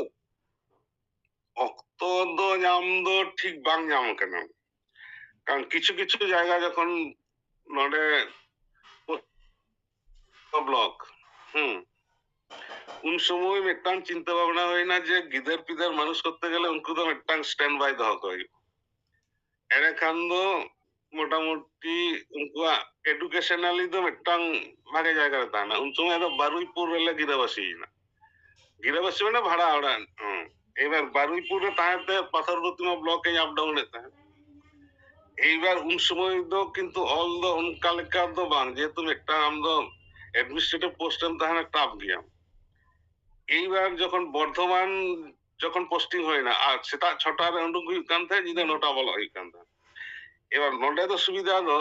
ᱚᱠᱛᱚ ᱫᱚ ᱧᱟᱢ ᱫᱚ ᱴᱷᱤᱠ ᱵᱟᱝ ᱧᱟᱢ ᱠᱟᱱᱟ কারণ কিছু কিছু জায়গা যখন নডে ব্লক হুম উন সময় মিদটাং চিন্তা ভাবনা হইনা যে গিদার পিদার মানুষ করতে গেলে উনকু তো মিদটাং স্ট্যান্ড বাই দহ ᱠᱚ ᱮᱸᱰᱮᱠᱷᱟᱱ ᱫᱚ মোটামুটি এডুকেশনালি ᱫᱚ ᱢᱤᱫᱴᱟᱝ ᱵᱷᱟᱜᱮ ᱡᱟᱭᱜᱟ ᱨᱮ ᱛᱟᱦᱮᱱᱟ ᱩᱱ ᱥᱚᱢᱚᱭ ᱫᱚ ᱵᱟᱨᱩᱭᱯᱩᱨ ᱨᱮᱞᱮ ᱜᱤᱨᱟᱹᱵᱟᱹᱥᱤᱭᱮᱱᱟ ᱜᱤᱨᱟᱹᱵᱟᱹᱥᱤ ᱢᱟᱱᱮ ᱵᱷᱟᱲᱟ ᱚᱲᱟᱜ এবার বারুইপুর তাহাতে পাথর প্রতিমা ব্লকে আপ ডাউন এ এইবার উন সময় দো কিন্তু অল দো অনকা লেখা দো যেহেতু একটা আম দো অ্যাডমিনিস্ট্রেটিভ পোস্ট এম তাহান গিয়াম এইবার যখন বর্ধমান ᱡᱚᱠᱷᱚᱱ ᱯᱳᱥᱴᱤᱝ ᱦᱩᱭᱱᱟ ᱟᱨ ᱥᱮᱛᱟᱜ ᱪᱷᱚᱴᱟ ᱨᱮ ᱩᱰᱩᱠ ᱦᱩᱭᱩᱜ কান থাকে যদি ᱱᱚᱴᱟ বলা হয় কান থাকে এবার নন্ডে তো সুবিধা হলো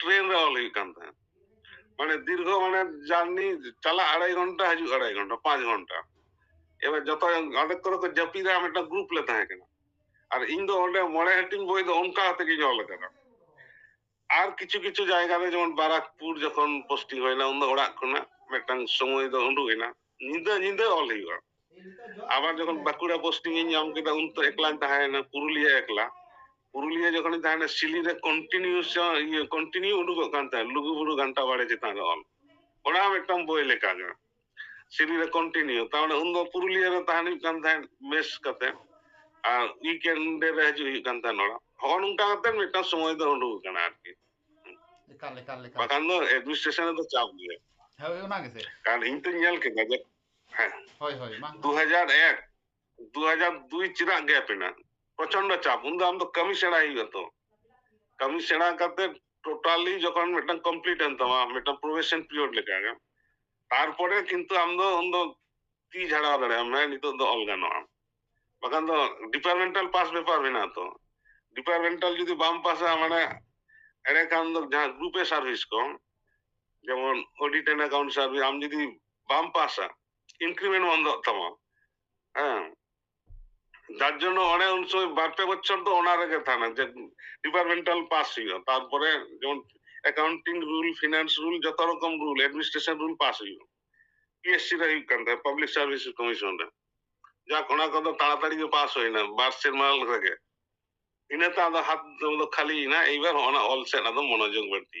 ট্রেন রাওয়াল অল হইকান থাকে মানে দীর্ঘ মানে জার্নি চালা আড়াই ঘণ্টা হাজু আড়াই ঘণ্টা পাঁচ ঘণ্টা। এবার যত অনেক করে তো জাপি জাপিদা আমি একটা গ্রুপ লে হ্যাঁ আর ইন দো ওলে মনে হাটিন বই দো অনকা থেকে জল কেন আর কিছু কিছু জায়গা রে যেমন বারাকপুর যখন পোস্টিং হইনা উন ওড়া কোনা মেটাং সময় তো দো হয় না। নিদে নিদে অল হইবা আবার যখন বাঁকুড়া পোস্টিং এ নিয়ে অঙ্কিতা উন্ত একলা তাহায় না পুরুলিয়া একলা পুরুলিয়া যখন তাহায় না সিলিরে কন্টিনিউ কন্টিনিউ উড়ুক কান তাহায় লুগুবুড়ু গানটা বাড়ে যে তাহার অল। ওরা একটা বই লেখা যা সিলিরে কন্টিনিউ তাহলে মানে উন পুরুলিয়া রে তাহানি কান তাহায় মেস কাতে আর উইকেন্ডে রে হাজু হুᱭᱩᱜ কান নড়া হন উনকা কাতে একটা সময় তো উড়ুক কান আর কি। লেখা লেখা লেখা। বাকান এডমিনিস্ট্রেশনে তো চাপ দিয়ে। হ্যাঁ ওনা গেছে। কারণ ইন তো নিয়াল কে হ্যাঁ দু হাজার এক দু હાજર દુઈ ચિરા ગયા પેના પ્રચંડ ચાપ ઉંદા આમ તો કમી સેડા હી ગતો કમી સેડા કરતે টোটালি যখন মিটান কমপ্লিট হন্তমা মিটান প্রোবেশন পিরিয়ড লেখাগে তারপরে কিন্তু আমদো উন্দো তি ঝাড়া দড়ে আমে নিতো দো অলগা নয়া। বাকান দো ডিপার্টমেন্টাল পাস পেপার বিনা তো। ডিপার্টমেন্টাল যদি বাম পাসা মানে এড়ে কান দো যা গ্রুপে সার্ভিস কম, যেমন অডিট এন্ড অ্যাকাউন্ট সার্ভিস, আম যদি বাম পাসা ইনক্রিমেন্ট বন্ধ হতাম হ্যাঁ। যার জন্য অনেক সময় বাড়তে পর্যন্ত ওনারাকে থানা, যে ডিপার্টমেন্টাল পাস হইল। তারপরে যেমন অ্যাকাউন্টিং রুল ফিনান্স রুল যত রকম রুল অ্যাডমিনিস্ট্রেশন রুল পাস হইল। পিএসসি রা হইব পাবলিক সার্ভিস কমিশন রা। যা কোনা কত তাড়াতাড়ি পাস হয় না বার্ষের মাল থাকে ইনে তো হাত খালি না, এইবার অনা অলসে না তো মনোযোগ বাড়তি।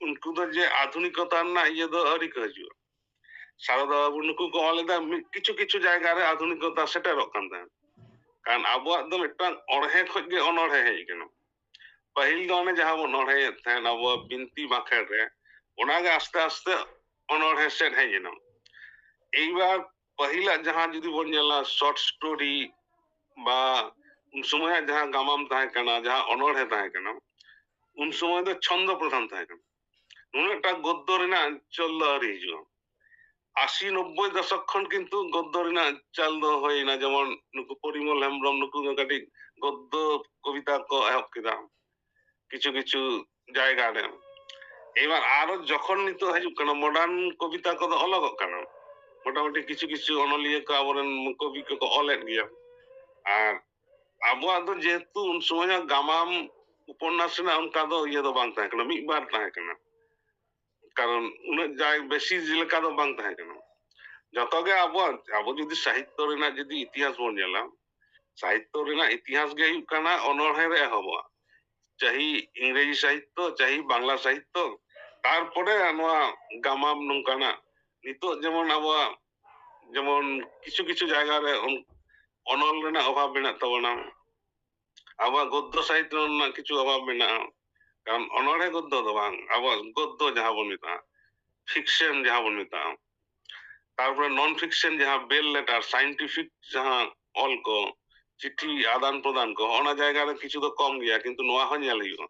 ᱩᱱᱠᱩ ᱫᱚ ᱡᱮ ᱟᱫᱷᱩᱱᱤᱠᱚᱛᱟ ᱨᱮᱱᱟᱜ ᱤᱭᱟᱹ ᱫᱚ ᱟᱹᱣᱨᱤ ᱠᱚ ᱦᱤᱡᱩᱜᱼᱟ ᱥᱟᱨᱚᱫᱟ ᱵᱟᱵᱩ ᱱᱩᱠᱩ ᱠᱚ ᱚᱞ ᱮᱫᱟ ᱠᱤᱪᱷᱩ ᱠᱤᱪᱷᱩ ᱡᱟᱭᱜᱟ ᱨᱮ ᱟᱫᱷᱩᱱᱤᱠᱚᱛᱟ ᱥᱮᱴᱮᱨᱚᱜ ᱠᱟᱱ ᱛᱟᱦᱮᱸᱫ ᱠᱟᱨᱚᱱ ᱟᱵᱚᱣᱟᱜ ᱫᱚ ᱢᱤᱫᱴᱟᱝ ᱚᱬᱦᱮ ᱠᱷᱚᱡ ᱜᱮ ᱚᱱᱚᱬᱦᱮ ᱦᱮᱡ ᱟᱠᱟᱱᱟ ᱯᱟᱹᱦᱤᱞ ᱫᱚ ᱚᱱᱮ ᱡᱟᱦᱟᱸ ᱵᱚᱱ ᱚᱬᱦᱮᱭᱮᱫ ᱛᱟᱦᱮᱸᱫ ᱟᱵᱚᱣᱟᱜ ᱵᱤᱱᱛᱤ ᱵᱟᱸᱠᱷᱮᱲ ᱨᱮ ᱚᱱᱟᱜᱮ ᱟᱥᱛᱮ ᱟᱥᱛᱮ ᱚᱱᱚᱬᱦᱮ ᱥᱮᱫ ᱦᱮᱡ ᱮᱱᱟ এইবার পহিলা जहाँ যদি বল নেলা শর্ট স্টোরি বা উন সময় जहाँ গামাম তাহে কানা जहाँ অনড়হে তাহে কানা উন সময় তো ছন্দ প্রধান তাহে কানা নুনেটা গদ্দরিনা চল্লারিজ আশি নব্বই দশক খন কিন্তু গদ্য গদ্দরিনা চাল হইনা যেমন নুকু পরিমল হেমব্রম, নুকু কাটি গদ্য কবিতা কো আয়ক কিছু কিছু জায়গা নেন। এবার আরও যখন নিত হাজুক কানা মডার্ন কবিতা কো, অলগ কানা? মোটামুটি কিছু কিছু অনলিয়ে কো কবি কো অলেন গিয়া। আর আবহাওয়া তো যেহেতু সময় গামাম উপন্যাস না অনকা দো ইয়ে দো বাং তাহেঁ কানা মিবার তাহেঁ কানা? কারণ যাই বেশি জিলে কাদো বাং তাহে কেন ᱡᱚᱛᱚᱜᱮ ᱟᱵᱚ ᱟᱵᱚ ᱡᱩᱫᱤ ᱥᱟᱦᱤᱛᱛᱚ ᱨᱮᱱᱟᱜ ᱡᱩᱫᱤ ᱤᱛᱤᱦᱟᱥ ᱵᱚᱱ ᱧᱮᱞᱟ ᱥᱟᱦᱤᱛᱛᱚ ᱨᱮᱱᱟᱜ ᱤᱛᱤᱦᱟᱥ ᱜᱮ ᱦᱩᱭᱩᱜ ᱠᱟᱱᱟ ᱚᱱᱚᱬᱦᱮ ᱨᱮ ᱮᱦᱚᱵᱚᱜᱼᱟ ᱪᱟᱦᱤ ᱤᱝᱨᱮᱡᱤ ᱥᱟᱦᱤᱛᱛᱚ ᱪᱟᱦᱤ ᱵᱟᱝᱞᱟ ᱥᱟᱦᱤᱛᱛᱚ ᱛᱟᱨᱯᱚᱨᱮ ᱱᱚᱣᱟ ᱜᱟᱢᱟᱢ ᱱᱚᱝᱠᱟᱱᱟᱜ ᱱᱤᱛᱚᱜ ᱡᱮᱢᱚᱱ ᱟᱵᱚᱣᱟᱜ ᱡᱮᱢᱚᱱ ᱠᱤᱪᱷᱩ ᱠᱤᱪᱷু ᱡᱟᱭᱜᱟ ᱨᱮ ᱚᱱᱚᱞ ᱨᱮᱱᱟᱜ ᱚᱵᱷᱟᱵ ᱢᱮᱱᱟᱜ ᱛᱟᱵᱚᱱᱟ ᱟᱵᱚᱣᱟᱜ ᱜᱚᱫᱽᱫᱚ ᱥᱟᱦᱤᱛᱛᱚ ᱨᱮᱱᱟᱜ ᱠᱤᱪᱷᱩ ᱚᱵᱷᱟᱵ ᱢᱮᱱᱟᱜᱼᱟ ᱠᱟᱨᱚᱱ ᱚᱱᱚᱬᱦᱮ ᱜᱚᱫᱽᱫᱚ ᱫᱚ ᱵᱟᱝ ᱟᱵᱚᱣᱟᱜ ᱜᱚᱫᱽᱫᱚ ᱡᱟᱦᱟᱸ ᱵᱚᱱ ᱢᱮᱛᱟᱜᱼᱟ ᱯᱷᱤᱠᱥᱮᱱ ᱡᱟᱦᱟᱸ ᱵᱚᱱ ᱢᱮᱛᱟᱜᱼᱟ ᱛᱟᱨᱯᱚᱨᱮ ᱱᱚᱱ ᱯᱷᱤᱠᱥᱮᱱ ᱡᱟᱦᱟᱸ ᱵᱮᱞ ᱞᱮᱴᱟᱨ ᱥᱟᱭᱮᱱᱴᱤᱯᱷᱤᱠ ᱡᱟᱦᱟᱸ ᱚᱞ ᱠᱚ ᱪᱤᱴᱷᱤ ᱟᱫᱟᱱ ᱯᱨᱚᱫᱟᱱ ᱠᱚ ᱚᱱᱟ ᱡᱟᱭᱜᱟ ᱨᱮ ᱠᱤᱪᱷᱩ ᱫᱚ ᱠᱚᱢ ᱜᱮᱭᱟ ᱠᱤᱱᱛᱩ ᱱᱚᱣᱟ ᱦᱚᱸ ᱧᱮᱞ ᱦᱩᱭᱩᱜᱼᱟ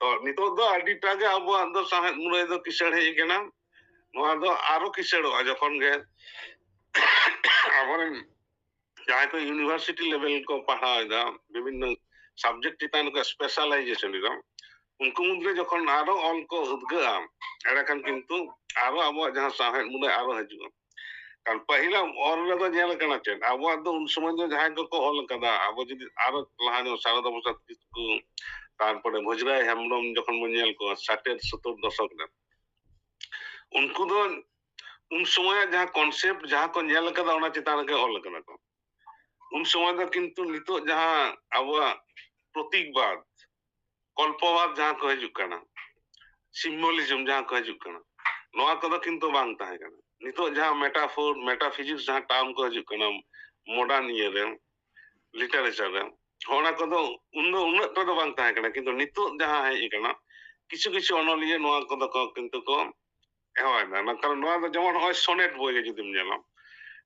ᱛᱚ ᱱᱤᱛᱚᱜ ᱫᱚ ᱟᱹᱰᱤᱴᱟ ᱜᱮ ᱟᱵᱚᱣᱟᱜ ᱫᱚ ᱥᱟᱶᱦᱮᱫ ᱢᱩᱨᱟᱹᱭ ᱫᱚ ᱠᱤᱥᱟᱹᱬ ᱦᱮᱡ ᱟᱠᱟᱱᱟ ᱱᱚᱣᱟ ᱫᱚ ᱟᱨᱚ ᱠᱤᱥᱟᱹᱬᱚᱜᱼᱟ ᱡᱚᱠᱷᱚᱱ ᱜᱮ ᱟᱵᱚᱨᱮᱱ ᱡᱟᱦᱟᱸᱭ ᱠᱚ ᱤᱭᱩᱱᱤᱵᱷᱟᱨᱥᱤᱴᱤ ᱞᱮᱵᱮᱞ ᱠᱚ ᱯᱟᱲᱦᱟᱣ ᱮᱫᱟ ᱵᱤᱵᱷᱤᱱᱱᱚ সাবজেক্ট চিতান স্পেশালাইজেশন এরকম ᱩᱱᱠᱩ ᱢᱩᱫᱽᱨᱮ ᱡᱚᱠᱷᱚᱱ ᱟᱨᱚ ᱚᱞ ᱠᱚ ᱩᱫᱽᱜᱟᱹᱜᱼᱟ ᱮᱸᱰᱮᱠᱷᱟᱱ ᱠᱤᱱᱛᱩ ᱟᱨᱚ ᱟᱵᱚᱣᱟᱜ ᱡᱟᱦᱟᱸ ᱥᱟᱶᱦᱮᱫ ᱢᱩᱱᱟᱹᱭ ᱟᱨᱚ ᱦᱤᱡᱩᱜᱼᱟ ᱠᱟᱨᱚᱱ ᱯᱟᱹᱦᱤᱞᱟᱜ ᱚᱞ ᱨᱮᱫᱚ ᱧᱮᱞ ᱟᱠᱟᱱᱟ ᱪᱮᱫ ᱟᱵᱚᱣᱟᱜ ᱫᱚ ᱩᱱ ᱥᱚᱢᱚᱭ ᱫᱚ ᱡᱟᱦᱟᱸᱭ ᱠᱚᱠᱚ ᱚᱞ ᱟᱠᱟᱫᱟ ᱟᱵᱚ ᱡᱩᱫᱤ ᱟᱨᱚ ᱞᱟᱦᱟ ᱧᱚᱜ ᱥᱟᱨᱚᱫᱟ ᱯᱨᱚᱥᱟᱫ ᱠᱤᱥᱠᱩ ᱛᱟᱨᱯᱚᱨᱮ ᱵᱷᱚᱡᱽᱨᱟᱭ ᱦᱮᱢᱵᱨᱚᱢ ᱡᱚᱠᱷᱚᱱ ᱵᱚᱱ ᱧᱮᱞ ᱠᱚᱣᱟ ᱥᱟᱴᱮᱨ ᱥᱳᱛᱳᱨ ᱫᱚᱥᱚᱠ ᱨᱮ ᱩᱱᱠᱩ ᱫᱚ ᱩᱱ ᱥᱚᱢᱚᱭᱟᱜ ᱡᱟᱦᱟᱸ ᱠᱚᱱᱥᱮᱯᱴ ᱡᱟᱦᱟᱸ ᱠᱚ ᱧᱮᱞ ᱟᱠᱟᱫᱟ ᱚᱱᱟ ᱪᱮᱛᱟᱱ ᱨᱮᱜᱮ ᱚᱞ ᱟᱠᱟᱫᱟ ᱠᱚ ᱩᱱ ᱥᱚᱢᱚᱭ ᱫᱚ ᱠᱤᱱᱛᱩ ᱱᱤᱛᱚᱜ ᱡᱟᱦᱟᱸ ᱟᱵᱚᱣᱟᱜ ᱯᱨᱚᱛᱤᱠᱵᱟᱫ ᱠᱚᱞᱯᱚᱵᱟᱫ ᱡᱟᱦᱟᱸ ᱠᱚ ᱦᱤᱡᱩᱜ ᱠᱟᱱᱟ ᱥᱤᱢᱵᱚᱞᱤᱡᱚᱢ ᱡᱟᱦᱟᱸ ᱠᱚ ᱦᱤᱡᱩᱜ ᱠᱟᱱᱟ ᱱᱚᱣᱟ ᱠᱚᱫᱚ ᱠᱤᱱᱛᱩ ᱵᱟᱝ ᱛᱟᱦᱮᱸ ᱠᱟᱱᱟ ᱱᱤᱛᱚᱜ ᱡᱟᱦᱟᱸ ᱢᱮᱴᱟᱯᱷᱳᱨ ᱢᱮᱴᱟᱯᱷᱤᱡᱤᱠᱥ ᱡᱟᱦᱟᱸ ᱴᱟᱨᱢ ᱠᱚ ᱦᱤᱡᱩᱜ ᱠᱟᱱᱟ ᱢᱚᱰᱟᱨᱱ ᱤᱭᱟᱹᱨᱮ ᱞᱤᱴᱟᱨᱮᱪᱟᱨ ᱨᱮ ᱚᱱᱟ ᱠᱚᱫᱚ ᱩᱱᱫᱚ ᱩᱱᱟᱹᱜ ᱴᱟ ᱫᱚ ᱵᱟᱝ ᱛᱟᱦᱮᱸ ᱠᱟᱱᱟ ᱠᱤᱱᱛᱩ ᱱᱤᱛᱚᱜ ᱡᱟᱦᱟᱸ ᱦᱮᱡ ᱟᱠᱟᱱᱟ ᱠᱤᱪᱷᱩ ᱠᱤᱪᱷᱩ ᱚᱱᱚᱞᱤᱭᱟᱹ ᱱᱚᱣᱟ ᱠᱚᱫᱚ ᱠᱚ ᱠᱤᱱᱛᱩ ᱠᱚ ᱮᱦᱚᱵᱮᱫᱟ ᱠᱟᱨᱚᱱ ᱱᱚᱣᱟ ᱫᱚ ᱡᱮᱢᱚᱱ ᱱᱚᱜᱼᱚᱭ ᱥᱚᱱᱮᱴ ᱵᱳᱭ ᱡᱩᱫᱤᱢ ᱧᱮᱞᱟ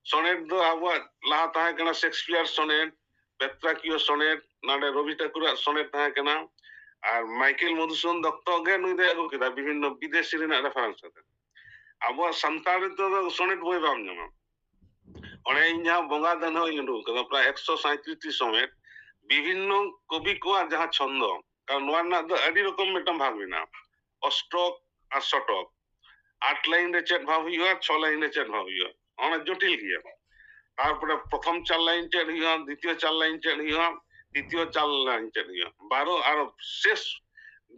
সনেট দো আবার লাহা তাহে কেনা শেক্সপিয়ার সনেট পেত্রাকীয় সনেট নাডে রবি ঠাকুরের সনেট তাহে কেনা আর মাইকেল মধুসূদন দত্ত গে নুইদে কি ᱠᱮᱫᱟ বিভিন্ন বিদেশি ᱨᱮᱱᱟᱜ ᱨᱮফারেন্স ᱟᱛᱮ ᱟᱵᱚᱣᱟᱜ ᱥᱟᱱᱛᱟᱲ ᱨᱮᱫᱚ ᱥᱚᱱᱮᱴ ᱵᱳᱭ ᱵᱟᱢ ᱧᱟᱢᱟ ᱚᱱᱮ ᱤᱧ ᱡᱟᱦᱟᱸ ᱵᱚᱸᱜᱟ ᱫᱟᱱ ᱦᱚᱸ ᱤᱧ ᱩᱰᱩᱠ ᱠᱟᱫᱟ ᱯᱨᱟᱭ ᱮᱠᱥᱚ ᱥᱟᱸᱭᱛᱨᱤᱥᱴᱤ বিভিন্ন কবি কোয়ার যাহা ছন্দ, কারণ নোয়ার না দো আডি রকম মেটাম ভাগ না অষ্টক আর শটক আট লাইন রে চেট ভাব হইয়া, ছ লাইন রে চেট ভাব হইয়া। অনেক জটিল গিয়া। তারপরে প্রথম চার লাইন চেট হইয়া, দ্বিতীয় চার লাইন চেট হইয়া দ্বিতীয় চাল লাইন চালিয়ে বারো আর শেষ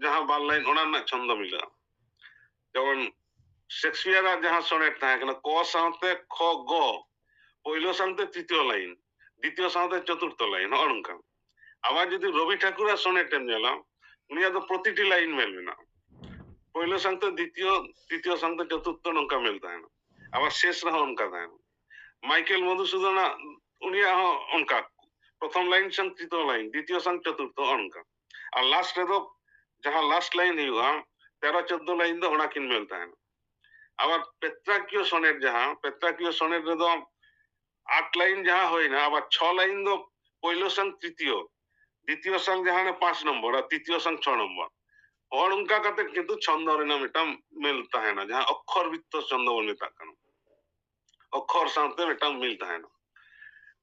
যাহা বার লাইন ওনার না ছন্দ মিলা। যেমন শেক্সপিয়ার আর যাহা সনেট থাকে কেন ক সাঁতে খ, গ, পৈল সাঁতে তৃতীয় লাইন, দ্বিতীয় সাঁতে চতুর্থ লাইন অনকা আবার যদি রবি ঠাকুর আর সনেট এম গেলাম, উনি তো প্রতিটি লাইন মেলবে না। পৈল সাঁতে দ্বিতীয়, তৃতীয় সাঁতে চতুর্থ নৌকা মেলতে হয় না। আবার শেষ রাহ অনকা থাকে মাইকেল মধুসূদন উনি অনকা প্রথম লাইন সং, তৃতীয় লাইন, দ্বিতীয় সং, চতুর্থ অনকা আর লাস্ট রে যাহা লাস্ট লাইন হইয়া তেরো, চোদ্দ লাইন দো ওনা কিন মেল হয় আবার পেত্রাকীয় সনের যাহা, পেত্রাকীয় সনের রে আট লাইন যাহা হয় না, আবার ছ লাইন দো পৈল সং, তৃতীয়। দ্বিতীয় সং যাহা না পাঁচ নম্বর, আর তৃতীয় সং ছ নম্বর। और उनका कते किंतु छंद और ना मिटा मिलता है ना जहाँ अक्षर वित्त छंद और मिलता अक्षर साथ मिटा मिलता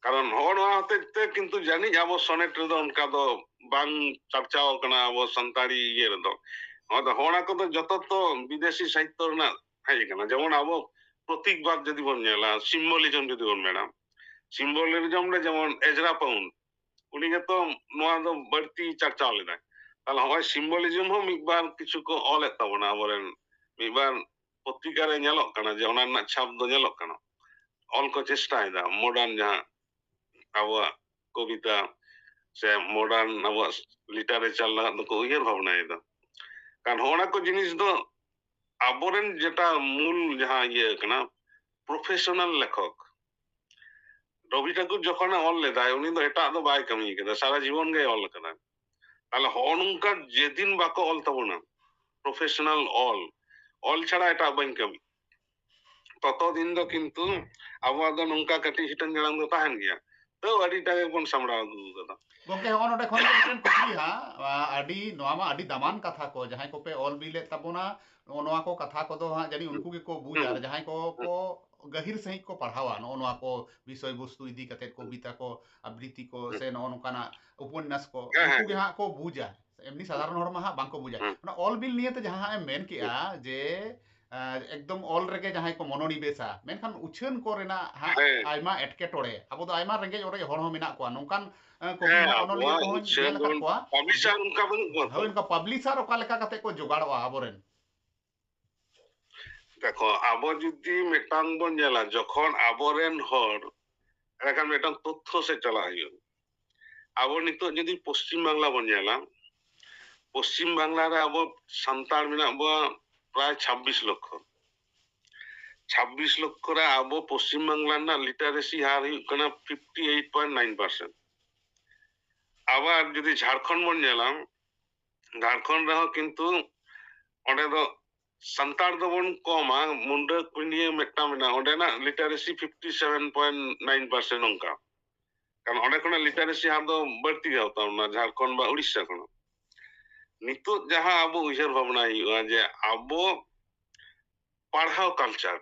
ᱠᱟᱨᱚᱱ ᱱᱚᱜᱼᱚ ᱱᱚᱣᱟ ᱦᱚᱛᱮᱡ ᱛᱮ ᱠᱤᱱᱛᱩ ᱡᱟᱹᱱᱤᱡ ᱟᱵᱚ ᱥᱚᱱᱮᱴ ᱨᱮᱫᱚ ᱚᱱᱠᱟ ᱫᱚ ᱵᱟᱝ ᱪᱟᱨᱪᱟᱣ ᱠᱟᱱᱟ ᱟᱵᱚ ᱥᱟᱱᱛᱟᱲᱤ ᱤᱭᱟᱹ ᱨᱮᱫᱚ ᱟᱫᱚ ᱦᱚᱲᱟ ᱠᱚᱫᱚ ᱡᱚᱛᱚ ᱛᱚ ᱵᱤᱫᱮᱥᱤ ᱥᱟহিত্য ᱨᱮᱱᱟᱜ ᱦᱮᱡ ᱠᱟᱱᱟ ᱡᱮᱢᱚᱱ ᱟᱵᱚ প্রতীকবাদ যদি বন মেলা সিম্বলিজম যদি বন মেলা সিম্বলিজম রে যেমন এজরা পাউন উনি তো নোয়া দো বাড়তি চর্চা লেদা তাহলে হয় সিম্বলিজম হো মিকবার কিছু কো অল এত বনা আবরেন মিকবার পত্রিকা রে নেলক কানা, যে ওনার না শব্দ নেলক কানা? অল কো চেষ্টা এদা মডার্ন যাহা ᱟᱵᱚᱣᱟᱜ ᱠᱚᱵᱤᱛᱟ ᱥᱮ ᱢᱚᱰᱟᱨᱱ ᱟᱵᱚᱣᱟᱜ ᱞᱤᱴᱟᱨᱮᱪᱟᱨ ᱞᱟᱜᱟᱫ ᱫᱚᱠᱚ ᱩᱭᱦᱟᱹᱨ ᱵᱷᱟᱵᱽᱱᱟᱭᱮᱫᱟ ᱠᱟᱨᱚᱱ ᱦᱚᱸᱜᱼᱚᱱᱟ ᱠᱚ ᱡᱤᱱᱤᱥ ᱫᱚ ᱟᱵᱚᱨᱮᱱ ᱡᱮᱴᱟ ᱢᱩᱞ ᱡᱟᱦᱟᱸ ᱤᱭᱟᱹ ᱠᱟᱱᱟ ᱯᱨᱚᱯᱷᱮᱥᱚᱱᱟᱞ ᱞᱮᱠᱷᱚᱠ রবি ᱚᱞ ᱞᱮᱫᱟᱭ ᱩᱱᱤ ᱫᱚ ᱮᱴᱟᱜ ᱫᱚ ᱵᱟᱭ ᱠᱟᱹᱢᱤ বাই ᱥᱟᱨᱟ ᱡᱤᱵᱚᱱ সারা ᱚᱞ গে অল কানা ᱱᱚᱝᱠᱟ ᱡᱮᱫᱤᱱ ᱵᱟᱠᱚ ᱚᱞ ᱛᱟᱵᱚᱱᱟ ᱯᱨᱚᱯᱷᱮᱥᱚᱱᱟᱞ ᱚᱞ ᱚᱞ ᱪᱷᱟᱲᱟ ᱮᱴᱟᱜ ᱵᱟᱹᱧ ᱠᱟᱹᱢᱤ ᱛᱚᱛᱚ ᱫᱤᱱ ᱫᱚ ᱠᱤᱱᱛᱩ ᱟᱵᱚᱣᱟᱜ ᱫᱚ ᱱᱚᱝᱠᱟ কাটি ᱦᱤᱴᱟᱹᱝ ᱡᱟᱲᱟᱝ ᱫᱚ ᱛᱟᱦᱮᱱ ᱜᱮᱭᱟ ᱟᱹᱰᱤ ᱴᱟᱜᱮ ᱵᱚᱱ ᱥᱟᱢᱲᱟᱣ ᱟᱹᱜᱩ ᱟᱠᱟᱫᱟ ᱜᱚᱝᱠᱮ ᱦᱚᱸ ᱱᱚᱰᱮ ᱠᱷᱚᱱ ᱢᱤᱫᱴᱮᱱ ᱠᱩᱠᱞᱤ ᱦᱟ ᱟᱹᱰᱤ ᱱᱚᱣᱟ ᱢᱟ ᱟᱹᱰᱤ ᱫᱟᱢᱟᱱ ᱠᱟᱛᱷᱟ ᱠᱚ ᱡᱟᱦᱟᱸᱭ ᱠᱚᱯᱮ ᱚᱞ ᱵᱤᱞᱮᱫ ᱛᱟᱵᱚᱱᱟ ᱱᱚᱣᱟ ᱠᱚ ᱠᱟᱛᱷᱟ ᱠᱚᱫᱚ ᱦᱟᱸᱜ ᱡᱟᱹᱱᱤ ᱩᱱᱠᱩ ᱜᱮᱠᱚ ᱵᱩᱡᱟ ᱟᱨ ᱡᱟᱦᱟᱸᱭ ᱠᱚ ᱠᱚ गहिर सहित को पढ़ावा नो नो को विषय वस्तु इदी कते कविता को आवृत्ति को से नो नो काना उपन्यास को उनको के हाँ को बुझा एमनी साधारण हर मा हाँ बांको बुझा ऑल बिल नियते जहाँ मेन किया जे ᱮᱠᱫᱚᱢ ᱚᱞ ᱨᱮᱜᱮ ᱡᱟᱦᱟᱸᱭ ᱠᱚ ᱢᱚᱱᱚᱱᱤᱵᱮᱥᱟ ᱢᱮᱱᱠᱷᱟᱱ ᱩᱪᱷᱟᱹᱱ ᱠᱚᱨᱮᱱᱟᱜ ᱟᱭᱢᱟ ᱮᱴᱠᱮᱴᱚᱬᱮ ᱟᱵᱚ ᱫᱚ ᱟᱭᱢᱟ ᱨᱮᱸᱜᱮᱡ ᱚᱨᱮᱡ ᱦᱚᱲ ᱦᱚᱸ ᱢᱮᱱᱟᱜ ᱠᱚᱣᱟ ᱱᱚᱝᱠᱟᱱ ᱠᱚᱵᱤ ᱚᱱᱚᱞᱤᱭᱟᱹ ᱚᱠᱟ ᱞᱮᱠᱟ ᱠᱟᱛᱮ ᱠᱚ ᱡᱚᱜᱟᱲᱚᱜᱼᱟ ᱟᱵᱚᱨᱮᱱ দেখো আবো যদি মেটাং বন জেলা যখন আবরেন হর এরকম মেটাং তথ্য সে চলা হইও আবো নিতো যদি পশ্চিম বাংলা বন জেলা পশ্চিম বাংলার আবো সান্তার মিনা আবো প্রায় ২৬ লক্ষ। ২৬ লক্ষরা আবো না লিটারেসি হার fifty eight point nine percent আবার যদি ঝাড়খণ্ড বন নেলাম ঝাড়খণ্ড রেহ কিন্তু ᱚᱸᱰে দবন কম ᱫᱚᱵᱚᱱ ᱠᱚᱢᱟ ᱢᱩᱱᱰᱟᱹ ᱠᱩᱱᱤᱭᱟᱹ ᱢᱤᱫᱴᱟᱝ ᱢᱮᱱᱟᱜᱼᱟ ᱚᱸᱰᱮᱱᱟᱜ literacy fifty seven point nine percent অঙ্কা। কারণ অনেক লিটারেসি হার তো বাড়তি গাওতাম মানে না ঝাড়খণ্ড বা উড়িষ্যা খᱚᱱᱟᱜ ᱱᱤᱛᱚᱜ ᱡᱟᱦᱟᱸ ᱟᱵᱚ ᱩᱭᱦᱟᱹᱨ ᱵᱷᱟᱵᱽᱱᱟᱭ ᱦᱩᱭᱩᱜᱼᱟ ᱡᱮ ᱟᱵᱚ ᱯᱟᱲᱦᱟᱣ ᱠᱟᱞᱪᱟᱨ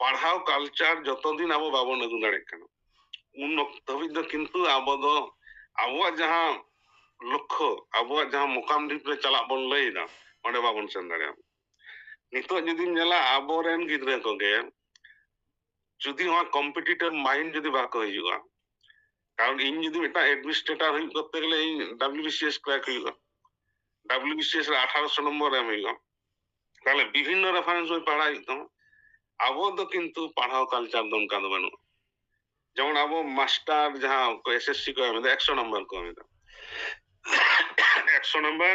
ᱯᱟᱲᱦᱟᱣ ᱠᱟᱞᱪᱟর যতদিন আবো বাবন আগুন দাঁড়ে কানা উন ধবিদ কিন্তু আবো দো আবো যাহা লক্ষ্য আবো যাহা মোকাম ডিপ রে চালা বন লইনা ওনে বাবন সেন দাঁড়ে নিতো যদি নেলা আবো রেন গিদ্রে কগে যদি হওয়া কম্পিটিটর মাইন্ড যদি বাক হইজুয়া কারণ ইন যদি এটা অ্যাডমিনিস্ট্রেটর হই করতে গেলে এই ডাব্লিউবিসিএস ক্র্যাক হইগা ডাব্লিউবিসিএস এর আঠারোশো নম্বর আমেরিকান তাহলে বিভিন্ন রেফারেন্স বই পাড়া হইতাম ᱟᱵᱚ ᱫᱚ ᱠᱤᱱᱛᱩ ᱯᱟᱲᱦᱟᱣ ᱠᱟᱞᱪᱟᱨ ᱫᱚ ᱚᱱᱠᱟ ᱫᱚ ᱵᱟᱹᱱᱩᱜᱼᱟ ᱡᱮᱢᱚᱱ ᱟᱵᱚ ᱢᱟᱥᱴᱟᱨ ᱡᱟᱦᱟᱸ ᱠᱚ এসএসসি ᱠᱚ ᱮᱢᱮᱫᱟ একশো নম্বর কো এমেদা একশো নম্বর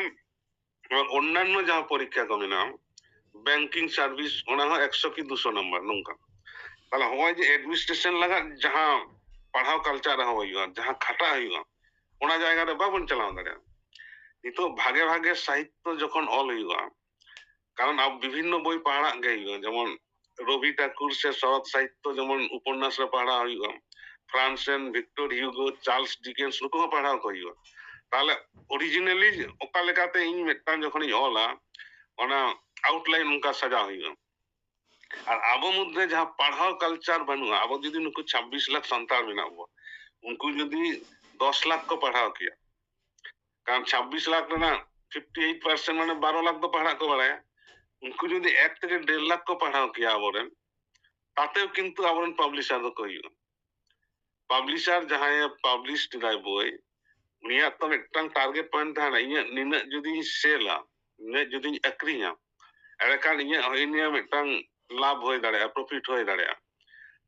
অন্যান্য যাহা পরীক্ষা কো মেনাম ব্যাংকিং সার্ভিস ওনা হয় একশো কি দুশো নম্বর নঙ্কা তাহলে হয় যে এডমিনিস্ট্রেশন লাগা যাহা ᱯᱟᱲᱦᱟᱣ ᱠᱟᱞᱪᱟᱨ ᱦᱚᱸ ᱦᱩᱭᱩᱜᱼᱟ ᱡᱟᱦᱟᱸ ᱠᱷᱟᱴᱟ ᱦᱩᱭᱩᱜᱼᱟ ᱚᱱᱟ ᱡᱟᱭᱜᱟ ᱨᱮ ᱵᱟᱵᱚᱱ ᱪᱟᱞᱟᱣ ᱫᱟᱲᱮᱭᱟᱜᱼᱟ ᱱᱤᱛᱚᱜ ᱵᱷᱟᱜᱮ ᱵᱷᱟᱜᱮ ᱥᱟᱦᱤᱛᱛᱚ ᱡᱚᱠᱷᱚᱱ ᱚᱞ ᱦᱩᱭᱩᱜᱼᱟ কারণ বিভিন্ন বই পাড়া ᱜᱮ ᱦᱩᱭᱩᱜᱼᱟ ᱡᱮᱢᱚᱱ রবি ঠাকুর সে শরৎ সাহিত্য যেমন উপন্যাস রে পাড়া হইগো ফ্রান্সেন ভিক্টর হিউগো চার্লস ডিকেন্স নুকু ᱦᱚᱸ ᱯᱟᱲᱦᱟᱣ ᱠᱚ ᱦᱩᱭᱩᱜᱼᱟ ᱛᱟᱦᱞᱮ ᱚᱨᱤᱡᱤᱱᱟᱞᱤ ᱚᱠᱟ ᱞᱮᱠᱟᱛᱮ ᱤᱧ ᱢᱤᱫᱴᱟᱝ ᱡᱚᱠᱷᱚᱱᱤᱧ ᱚᱞᱟ ᱚᱱᱟ ᱟᱣᱩᱴᱞᱟᱭᱤᱱ ᱚᱱᱠᱟ ᱥᱟᱡᱟᱣ ᱦᱩᱭᱩᱜᱼᱟ ᱟᱨ ᱟᱵᱚ ᱢᱚᱫᱽᱫᱷᱮ ᱡᱟᱦᱟᱸ ᱯᱟᱲᱦᱟᱣ ᱠᱟᱞᱪᱟᱨ ᱵᱟᱹᱱᱩᱜᱼᱟ ᱟᱵᱚ ᱡᱩᱫᱤ ᱱᱩᱠᱩ ᱪᱷᱟᱵᱵᱤᱥ ᱞᱟᱠᱷ ᱥᱟᱱᱛᱟᱲ ᱢᱮᱱᱟᱜ ᱵᱚᱱᱟ ᱩᱱᱠᱩ ᱡᱩᱫᱤ ᱫᱚᱥ ᱞᱟᱠᱷ ᱠᱚ ᱯᱟᱲᱦᱟᱣ ᱠᱮᱭᱟ কারণ ছাব্বিশ লাখ না ফিফটি এইট পার্সেন্ট মানে বারো লাখ তো পাহাড় কো বাড়ায় উনকু যদি এক থেকে দেড় লাখ কো পাড়াও কি আবরেন তাতেও কিন্তু আবরেন পাবলিশার তো কই পাবলিশার যাহায় পাবলিশ দিলাই বই নিয়া তো একটা টার্গেট পয়েন্ট থানা ইয়া নিনা যদি সেলা নিনা যদি আকরিয়া এরকান ইয়া ইনিয়া একটা লাভ হয়ে দাঁড়ায় প্রফিট হই দাঁড়ে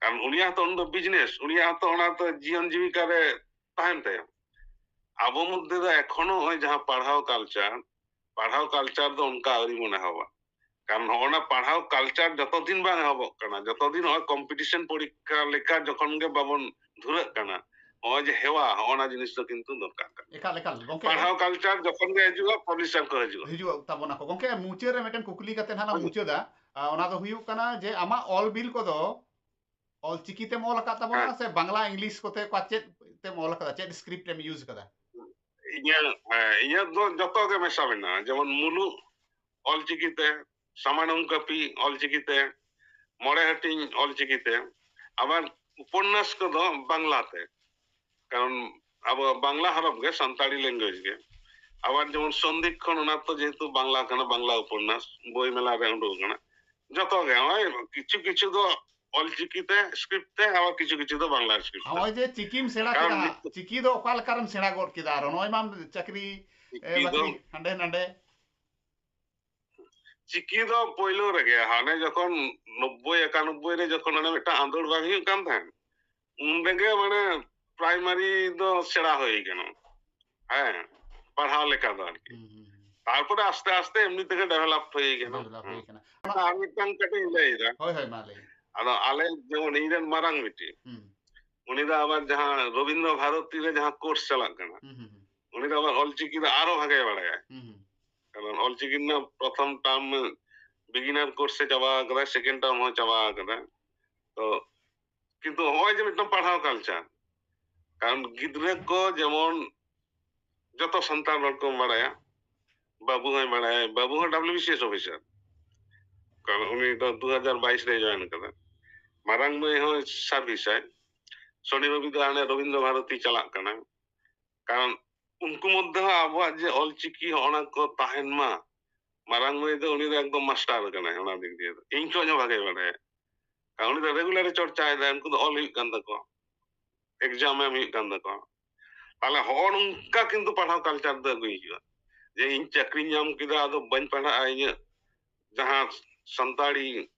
কারণ উনিয়া তো অন্য বিজনেস উনিয়া তো ওনা তো জীবন জীবিকারে তাহেন তাই ᱟᱵᱚ ᱢᱚᱫᱽᱫᱷᱮ ᱫᱚ ᱮᱠᱷᱚᱱᱚ ᱦᱚᱸ ᱡᱟᱦᱟᱸ ᱯᱟᱲᱦᱟᱣ ᱠᱟᱞᱪᱟᱨ ᱯᱟᱲᱦᱟᱣ ᱠᱟᱞᱪᱟᱨ ᱫᱚ ᱚᱱᱠᱟ ᱟᱹᱣᱨᱤ ᱵᱚᱱ ᱮᱦᱚᱵᱟ কারণ হওয়া পাড়াও কালচার যতদিন বাং হবক কানা যতদিন হয় কম্পিটিশন পরীক্ষা লেখা যখন গে বাবন ধুরক কানা হয় যে হেওয়া হওয়া জিনিস তো কিন্তু দরকার একা লেখা গঙ্কে পাড়াও কালচার যখন গে হিজুগ পাবলিশার করে হিজুগ হিজুগ তাবনা কো। গঙ্কে মুচে রে মেটেন কুকলি কাতে হানা মুচে দা ওনা তো হুয়ুক কানা যে আমা অল বিল কো দো অল চিকিতে মল কাতা বনা সে হ্যাঁ। বাংলা ইংলিশ কোতে কাচে তে মল কাতা চে স্ক্রিপ্ট এম ইউজ কাতা ᱡᱚᱛᱚ ᱜᱮ ᱢᱮᱥᱟ ᱢᱮᱱᱟᱜᱼᱟ ᱡᱮᱢᱚᱱ ᱢᱩᱞᱩᱜ ᱚᱞᱪᱤᱠᱤᱛᱮ ᱥᱟᱢᱟᱱᱚᱢ ᱠᱟᱹᱯᱤ ᱚᱞᱪᱤᱠᱤᱛᱮ ᱢᱚᱬᱮ ᱦᱟᱹᱴᱤᱧ ᱚᱞᱪᱤᱠᱤᱛᱮ আবার উপন্যাস কদো বাংলাতে কারণ আবো বাংলা হরফ গে সান্তাড়ি ল্যাঙ্গুয়েজ গে আবার যেমন সন্ধিক্ষণ ওনার তো যেহেতু বাংলা কানা বাংলা উপন্যাস বই মেলা রে উডুক কানা যত গে হয় কিছু কিছু ᱚᱞᱪᱤᱠᱤᱛᱮ ᱥᱠᱨᱤᱯᱴ ᱛᱮ ᱟᱨ ᱠᱤᱪᱷᱩ ᱠᱤᱪᱷᱩ ᱫᱚ ᱵᱟᱝᱞᱟ ᱥᱠᱨᱤᱯᱴ ᱦᱚᱸ ᱡᱮ ᱪᱤᱠᱤᱢ ᱥᱮᱬᱟ ᱠᱮᱫᱟ ᱪᱤᱠᱤ ᱫᱚ ᱚᱠᱟ ᱞᱮᱠᱟᱨᱮᱢ ᱥᱮᱬᱟ ᱜᱚᱫ ᱠᱮᱫᱟ ᱟᱨ ᱱᱚᱜᱼᱚᱭ ᱢᱟᱢ ᱪᱟᱹᱠᱨᱤ ᱵᱟᱹᱠᱨᱤ ᱦᱟᱸᱰᱮ ᱱᱟᱰᱮ ᱪᱤᱠᱤ ᱫᱚ ᱯᱳᱭᱞᱳ ᱨᱮᱜᱮ ᱦᱟᱱᱮ ᱡᱚᱠᱷᱚᱱ ᱱᱚᱵᱵᱳᱭ ᱮᱠᱟᱱᱚᱵᱵᱳᱭ ᱨᱮ ᱡᱚᱠᱷᱚᱱ ᱚᱱᱮ ᱢᱤᱫᱴᱟᱝ ᱟᱸᱫᱳᱲ ᱵᱟᱝ ᱦᱩᱭᱩᱜ ᱠᱟᱱ ᱛᱟᱦᱮᱸᱫ ᱩᱱ ᱨᱮᱜᱮ ᱢᱟᱱᱮ ᱯᱨᱟᱭᱢᱟᱨᱤ ᱫᱚ ᱥᱮᱬᱟ ᱦᱩᱭ ᱠᱟᱱᱟ হ্যাঁ পড়াও লেখা দো আর কি তারপরে আস্তে আস্তে এমনি থেকে ডেভেলপ হয়ে গেল আর মিটাং কাটে ইলাই হয় হয় মালাই আর আলেম যেমন ইরান মারাং মিটি উনিরা আবার যাহা রবীন্দ্র ভারতীরে যাহা কোর্স চালাক কানা উনিরা আবার অলচিকির আরও ভাগে বাড়ায়। কারণ অলচিকির না প্রথম টার্ম বিগিনার কোর্সে যাওয়া কাদা সেকেন্ড টার্ম হয়ে যাওয়া কাদা তো কিন্তু হয় যে মিটন পাঠাও কালচার কারণ গিদ্রে কো যেমন যত সন্তান রকম বাড়ায় বাবু হয় বাড়ায় বাবু হয় ডাব্লিউবিসিএস অফিসার কারণ উনি তো দু হাজার বাইশ রে জয়েন করেন। ᱢᱟᱨᱟᱝ ᱦᱚᱸ ᱥᱟᱨᱵᱷᱤᱥᱟᱭ ᱥᱚᱱᱤ ᱨᱚᱵᱤ ᱫᱚ ᱦᱟᱱᱮ ᱨᱚᱵᱤᱱᱫᱨᱚ ᱵᱷᱟᱨᱚᱛᱤ ᱪᱟᱞᱟᱜ ᱠᱟᱱᱟ ᱠᱟᱨᱚᱱ ᱩᱱᱠᱩ ᱢᱚᱫᱽᱫᱷᱮ ᱦᱚᱸ ᱟᱵᱚᱣᱟᱜ ᱡᱮ ᱚᱞᱪᱤᱠᱤ ᱚᱱᱟ ᱠᱚ ᱛᱟᱦᱮᱱ ᱢᱟ ᱢᱟᱨᱟᱝ ᱢᱟᱹᱭ ᱫᱚ ᱩᱱᱤ ᱫᱚ ᱮᱠᱫᱚᱢ ᱢᱟᱥᱴᱟᱨ ᱠᱟᱱᱟᱭ ᱚᱱᱟ ᱫᱤᱠ ᱫᱤᱭᱮ ᱫᱚ ᱤᱧ ᱠᱷᱚᱡ ᱦᱚᱸ ᱵᱷᱟᱜᱮ ᱵᱟᱲᱟᱭᱟ ᱠᱟᱨᱚᱱ ᱩᱱᱤ ᱫᱚ ᱨᱮᱜᱩᱞᱟᱨᱮ ᱪᱚᱨᱪᱟᱭᱮᱫᱟᱭ ᱩᱱᱠᱩ ᱫᱚ ᱚᱞ ᱦᱩᱭᱩᱜ ᱠᱟᱱ ᱛᱟᱠᱚᱣᱟ ᱮᱠᱡᱟᱢ ᱮᱢ ᱦᱩᱭᱩᱜ ᱠᱟᱱ ᱛᱟᱠᱚᱣᱟ ᱛᱟᱦᱚᱞᱮ ᱦᱚᱸᱜᱼᱚ ᱱᱚᱝᱠᱟ ᱠᱤᱱᱛᱩ ᱯᱟᱲᱦᱟᱣ ᱠᱟᱞᱪᱟᱨ ᱫᱚ ᱟᱹᱜᱩᱭ ᱦᱩᱭᱩᱜᱼᱟ ᱡᱮ ᱤᱧ ᱪᱟᱹᱠᱨᱤᱧ ᱧᱟᱢ ᱠᱮᱫᱟ ᱟᱫᱚ ᱵᱟᱹᱧ ᱯᱟᱲᱦᱟᱜᱼᱟ ᱤᱧᱟᱹᱜ ᱡᱟᱦᱟᱸ ᱥᱟᱱᱛᱟᱲᱤ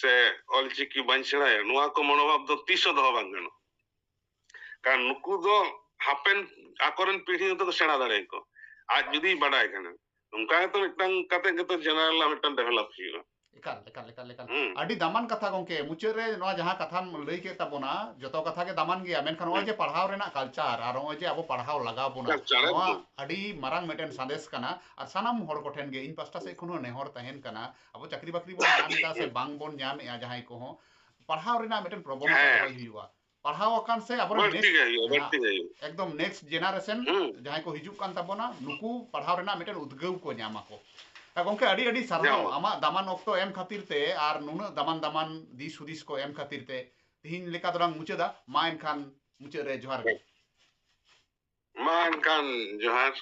ᱥᱮ ᱚᱞᱪᱤᱠᱤ ᱵᱟᱹᱧ ᱥᱮᱬᱟᱭᱟ ᱱᱚᱣᱟ ᱠᱚ ᱢᱚᱱᱳᱵᱷᱟᱵ ᱫᱚ ᱛᱤᱥ ᱦᱚᱸ ᱫᱚᱦᱚ ᱵᱟᱝ ᱜᱟᱱᱚᱜᱼᱟ ᱠᱟᱨণ ᱱᱩᱠᱩ ᱫᱚ ᱦᱟᱯᱮᱱ ᱟᱠᱚᱨᱮᱱ ᱯᱤᱲᱦᱤ ᱦᱚᱸᱛᱚ ᱠᱚ ᱥᱮᱬᱟ ᱫᱟᱲᱮᱭᱟᱠᱚ ᱟᱡ ᱡᱩᱫᱤᱭ ᱵᱟᱰᱟᱭ ᱠᱟᱱᱟ ᱱᱚᱝᱠᱟ ᱜᱮᱛᱚ ᱢᱤᱫᱴᱟᱝ ᱠᱟᱛᱮ ᱜᱮᱛᱚ ᱡᱮᱱᱟᱨᱮᱞᱟᱜ ᱢᱤᱫᱴᱟᱝ ᱰᱮᱵᱷᱮᱞᱚᱯ ᱦᱩᱭᱩᱜᱼᱟ दामान कथा गमे मुचाद रे जहाँ कथा लई के तबना जो कथा के दामान गया जे पढ़ाव कलचार और नोए अब पढ़ाव लगा बोना सन्देस और सामान हर इन पास्टा सब खुद नेहर तहन अब चाकरी बाकरी बोलता से बांग बोन जहाँ को पढ़ा रेना मेटन प्रबलता से अब एकदम नेक्स्ट जेनारेशन जहाँ को हजुकान नुकू पढ़ाव रेना उदगव को नामा को ᱜᱚᱝᱠᱮ ᱟᱹᱰᱤ ᱟᱹᱰᱤ ᱥᱟᱨᱦᱟᱣ ᱟᱢᱟᱜ ᱫᱟᱢᱟᱱ ᱚᱠᱛᱚ ᱮᱢ ᱠᱷᱟᱹᱛᱤᱨ ᱛᱮ ᱟᱨ ᱱᱩᱱᱟᱹᱜ ᱫᱟᱢᱟᱱ ᱫᱟᱢᱟᱱ ᱫᱤᱥ ᱦᱩᱫᱤᱥ ᱠᱚ ᱮᱢ ᱠᱷᱟᱹᱛᱤᱨ ᱛᱮ ᱛᱤᱦᱤᱧ ᱞᱮᱠᱟ ᱫᱚᱞᱟᱝ ᱢᱩᱪᱟᱹᱫᱟ ᱢᱟ ᱮᱱᱠᱷᱟᱱ ᱢᱩᱪᱟᱹᱫ ᱨᱮ ᱡᱚᱦᱟᱨ ᱜᱮ ᱢᱟ ᱮᱱᱠᱷᱟᱱ ᱡᱚᱦᱟᱨ